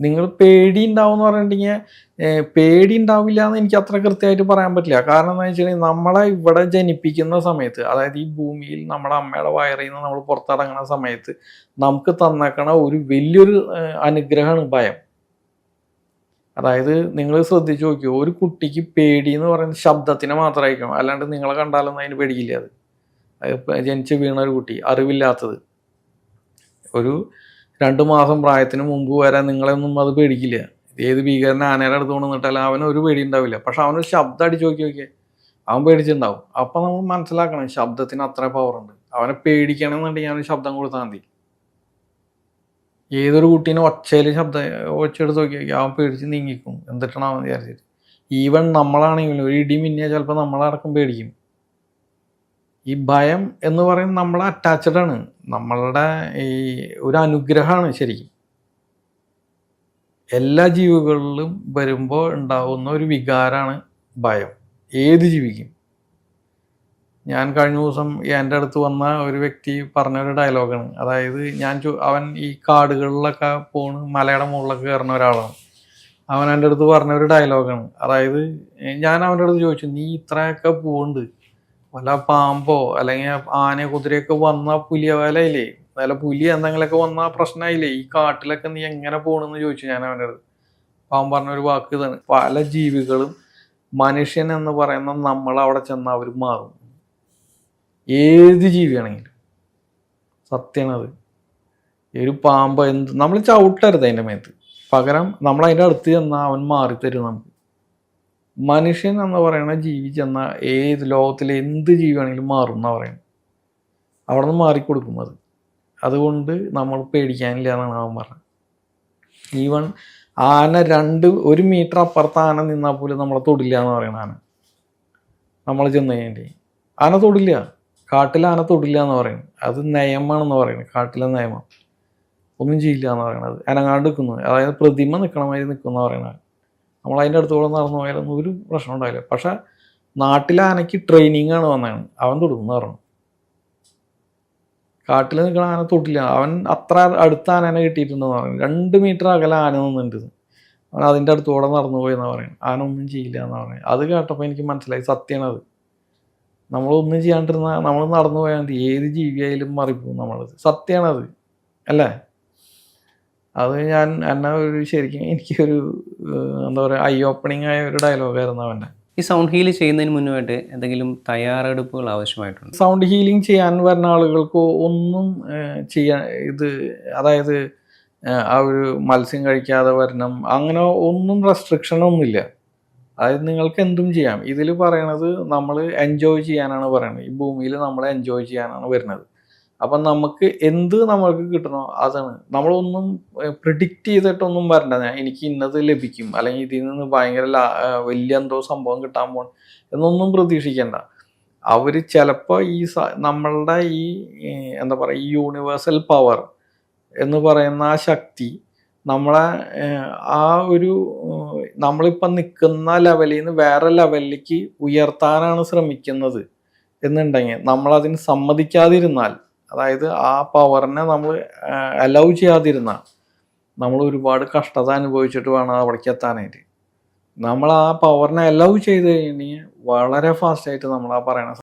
നിങ്ങൾ പേടി ഉണ്ടാവും എന്ന് പറഞ്ഞിട്ടുണ്ടെങ്കിൽ പേടി ഉണ്ടാവില്ല എന്ന് എനിക്ക് അത്ര കൃത്യമായിട്ട് പറയാൻ പറ്റില്ല. കാരണം എന്താ വെച്ചിട്ടുണ്ടെങ്കിൽ നമ്മളെ ഇവിടെ ജനിപ്പിക്കുന്ന സമയത്ത് അതായത് ഈ ഭൂമിയിൽ നമ്മുടെ അമ്മയുടെ വയറിൽ നിന്ന് നമ്മൾ പുറത്തിറങ്ങുന്ന സമയത്ത് നമുക്ക് തന്നേക്കണ ഒരു വലിയൊരു അനുഗ്രഹമാണ് ഭയം. അതായത് നിങ്ങൾ ശ്രദ്ധിച്ചു നോക്കിയോ ഒരു കുട്ടിക്ക് പേടി എന്ന് പറയുന്നത് ശബ്ദത്തിന് മാത്രമായിരിക്കും അല്ലാണ്ട് നിങ്ങളെ കണ്ടാലൊന്നും അതിന് പേടിക്കില്ല അത്. ജനിച്ച് വീണ ഒരു കുട്ടി അറിവില്ലാത്തത്. ഒരു രണ്ട് മാസം പ്രായത്തിന് മുമ്പ് വരെ നിങ്ങളെയൊന്നും അത് പേടിക്കില്ല. ഏത് ഭീകരനെ ആനയുടെ അടുത്ത് കൊണ്ടുവന്നിട്ടാൽ അവന് ഒരു പേടി ഉണ്ടാവില്ല. പക്ഷെ അവനൊരു ശബ്ദം അടിച്ചു നോക്കി നോക്കിയേ അവൻ പേടിച്ചിട്ടുണ്ടാവും. അപ്പം നമ്മൾ മനസ്സിലാക്കണം ശബ്ദത്തിന് അത്ര പവർ ഉണ്ട്. അവനെ പേടിക്കണമെന്നുണ്ടെങ്കിൽ അവന് ശബ്ദം കൊടുത്താൽ മതി. ഏതൊരു കുട്ടീനെ ഒച്ചയിൽ ശബ്ദം ഒച്ചയെടുത്ത് നോക്കി നോക്കി അവൻ പേടിച്ച് നീങ്ങിക്കും. എന്നിട്ടാണ് അവൻ വിചാരിച്ചിട്ട്. ഈവൻ നമ്മളാണെങ്കിലും ഒരു ഇടി മിന്നിയാൽ ചിലപ്പോൾ നമ്മളടക്കം പേടിക്കും. ഈ ഭയം എന്ന് പറയുന്നത് നമ്മൾ അറ്റാച്ച്ഡ് ആണ്. നമ്മളുടെ ഈ ഒരു അനുഗ്രഹമാണ് ശരിക്കും. എല്ലാ ജീവികളിലും വരുമ്പോൾ ഉണ്ടാവുന്ന ഒരു വികാരമാണ് ഭയം. ഏത് ജീവിക്കും? ഞാൻ കഴിഞ്ഞ ദിവസം എന്റെ അടുത്ത് വന്ന ഒരു വ്യക്തി പറഞ്ഞൊരു ഡയലോഗാണ് അതായത് ഞാൻ അവൻ ഈ കാടുകളിലൊക്കെ പോണ് മലയുടെ മുകളിലൊക്കെ കയറുന്ന ഒരാളാണ്. അവൻ എന്റെ അടുത്ത് പറഞ്ഞ ഒരു ഡയലോഗാണ് അതായത് ഞാൻ അവന്റെ അടുത്ത് ചോദിച്ചു നീ ഇത്രയൊക്കെ പോകുന്നുണ്ട് വല്ല പാമ്പോ അല്ലെങ്കിൽ ആന കുതിരയൊക്കെ വന്ന പുലിയ വേലയില്ലേ? വല്ല പുലി എന്തെങ്കിലുമൊക്കെ വന്ന പ്രശ്നമായില്ലേ? ഈ കാട്ടിലൊക്കെ നീ എങ്ങനെ പോകണമെന്ന് ചോദിച്ചു ഞാൻ അവന്റെ അടുത്ത്. അവൻ പറഞ്ഞ ഒരു വാക്ക് ഇതാണ് പല ജീവികളും മനുഷ്യൻ എന്ന് പറയുന്ന നമ്മൾ അവിടെ ചെന്ന് അവർ മാറും. ഏത് ജീവിയാണെങ്കിലും. സത്യമാണത് ഒരു പാമ്പ് എന്ത് നമ്മൾ ചവിട്ടരുത് അതിന്റെ മേത്ത്. പകരം നമ്മൾ അതിന്റെ അടുത്ത് ചെന്നാൽ അവൻ മാറിത്തരും നമുക്ക്. മനുഷ്യൻ എന്ന് പറയുന്ന ജീവി ചെന്ന ഏത് ലോകത്തിലെ എന്ത് ജീവിയാണെങ്കിലും മാറും എന്നാ പറയുന്നത് അവിടെ നിന്ന് മാറിക്കൊടുക്കും അത്. അതുകൊണ്ട് നമ്മൾ പേടിക്കാനില്ല എന്നാണ് അവൻ പറഞ്ഞത്. ഈവൺ ആന രണ്ട് ഒരു മീറ്റർ അപ്പുറത്ത് ആന നിന്നാൽ പോലും നമ്മളെ തൊടില്ല എന്ന് പറയുന്ന ആന. നമ്മൾ ചെന്ന് കഴിഞ്ഞിട്ട്. ആന തൊടില്ല. കാട്ടിലെ ആന തൊടില്ല എന്ന് പറയുന്നത്. അത് നയമാണെന്ന് പറയുന്നത്. കാട്ടിലെ നിയമം. ഒന്നും ചെയ്യില്ല എന്ന് പറയുന്നത് അനങ്ങാണ്ട് നിൽക്കുന്നു. അതായത് പ്രതിമ നിൽക്കണ മാതിരി നിൽക്കുന്ന പറയുന്നത്. നമ്മൾ അതിന്റെ അടുത്തോടെ നടന്നു പോയാലൊന്നും ഒരു പ്രശ്നം ഉണ്ടാവില്ല. പക്ഷെ നാട്ടിലെ ആനയ്ക്ക് ട്രെയിനിങ് ആണ് വന്നതാണ്. അവൻ തൊടുക്കുന്ന പറഞ്ഞു. കാട്ടിൽ നിൽക്കണ ആന തൊട്ടില്ല അവൻ അത്ര അടുത്ത ആനനെ കിട്ടിയിട്ടുണ്ടെന്ന് പറഞ്ഞു. രണ്ട് മീറ്റർ അകലെ ആന നിന്നുണ്ട് അവൻ അതിന്റെ അടുത്തോടെ നടന്നു പോയെന്ന് പറയുന്നത്. ആന ഒന്നും ചെയ്യില്ല എന്ന് പറയുന്നത്. അത് കേട്ടപ്പോൾ എനിക്ക് മനസ്സിലായി സത്യമാണ് അത് നമ്മളൊന്നും ചെയ്യാണ്ടിരുന്ന നമ്മൾ നടന്നു പോയാൽ മതി. ഏത് ജീവിയായാലും മറിപ്പോവും നമ്മളത്. സത്യമാണത് അല്ലേ? അത് ഞാൻ എന്നെ ഒരു ശരിക്കും എനിക്കൊരു എന്താ പറയുക ഐ ഓപ്പണിംഗ് ആയ ഒരു ഡയലോഗായിരുന്നു അവന്റെ. ഈ സൗണ്ട് ഹീൽ ചെയ്യുന്നതിന് മുന്നുമായിട്ട് എന്തെങ്കിലും തയ്യാറെടുപ്പുകൾ ആവശ്യമായിട്ടുണ്ട്? സൗണ്ട് ഹീലിംഗ് ചെയ്യാൻ വരുന്ന ആളുകൾക്ക് ഒന്നും ചെയ്യാൻ ഇത് അതായത് ആ ഒരു മത്സ്യം കഴിക്കാതെ വരണം അങ്ങനെ ഒന്നും റെസ്ട്രിക്ഷൻ ഒന്നുമില്ല. അതായത് നിങ്ങൾക്ക് എന്തും ചെയ്യാം. ഇതിൽ പറയണത് നമ്മൾ എൻജോയ് ചെയ്യാനാണ് പറയുന്നത് ഈ ഭൂമിയിൽ നമ്മൾ എൻജോയ് ചെയ്യാനാണ് വരുന്നത്. അപ്പം നമുക്ക് എന്ത് നമ്മൾക്ക് കിട്ടണോ അതാണ്. നമ്മളൊന്നും പ്രിഡിക്റ്റ് ചെയ്തിട്ടൊന്നും വരണ്ട. എനിക്ക് ഇന്നത് ലഭിക്കും. അല്ലെങ്കിൽ ഇതിൽ നിന്ന് ഭയങ്കര വലിയ എന്തോ സംഭവം കിട്ടാൻ പോകണം എന്നൊന്നും പ്രതീക്ഷിക്കേണ്ട. അവർ ചിലപ്പോൾ ഈ നമ്മളുടെ ഈ എന്താ പറയുക ഈ യൂണിവേഴ്സൽ പവർ എന്ന് പറയുന്ന ആ ശക്തി നമ്മളെ ആ ഒരു നമ്മളിപ്പം നിൽക്കുന്ന ലെവലിൽ നിന്ന് വേറെ ലെവലിലേക്ക് ഉയർത്താനാണ് ശ്രമിക്കുന്നത് എന്നുണ്ടെങ്കിൽ നമ്മളതിന് സമ്മതിക്കാതിരുന്നാൽ അതായത് ആ പവറിനെ നമ്മൾ അലൗ ചെയ്യാതിരുന്നാൽ നമ്മൾ ഒരുപാട് കഷ്ടത അനുഭവിച്ചിട്ട് വേണം അവിടേക്ക് എത്താനായിട്ട്. നമ്മൾ ആ പവറിനെ അലൗ ചെയ്ത് കഴിഞ്ഞാൽ വളരെ ഫാസ്റ്റായിട്ട് നമ്മൾ ആ പറയണ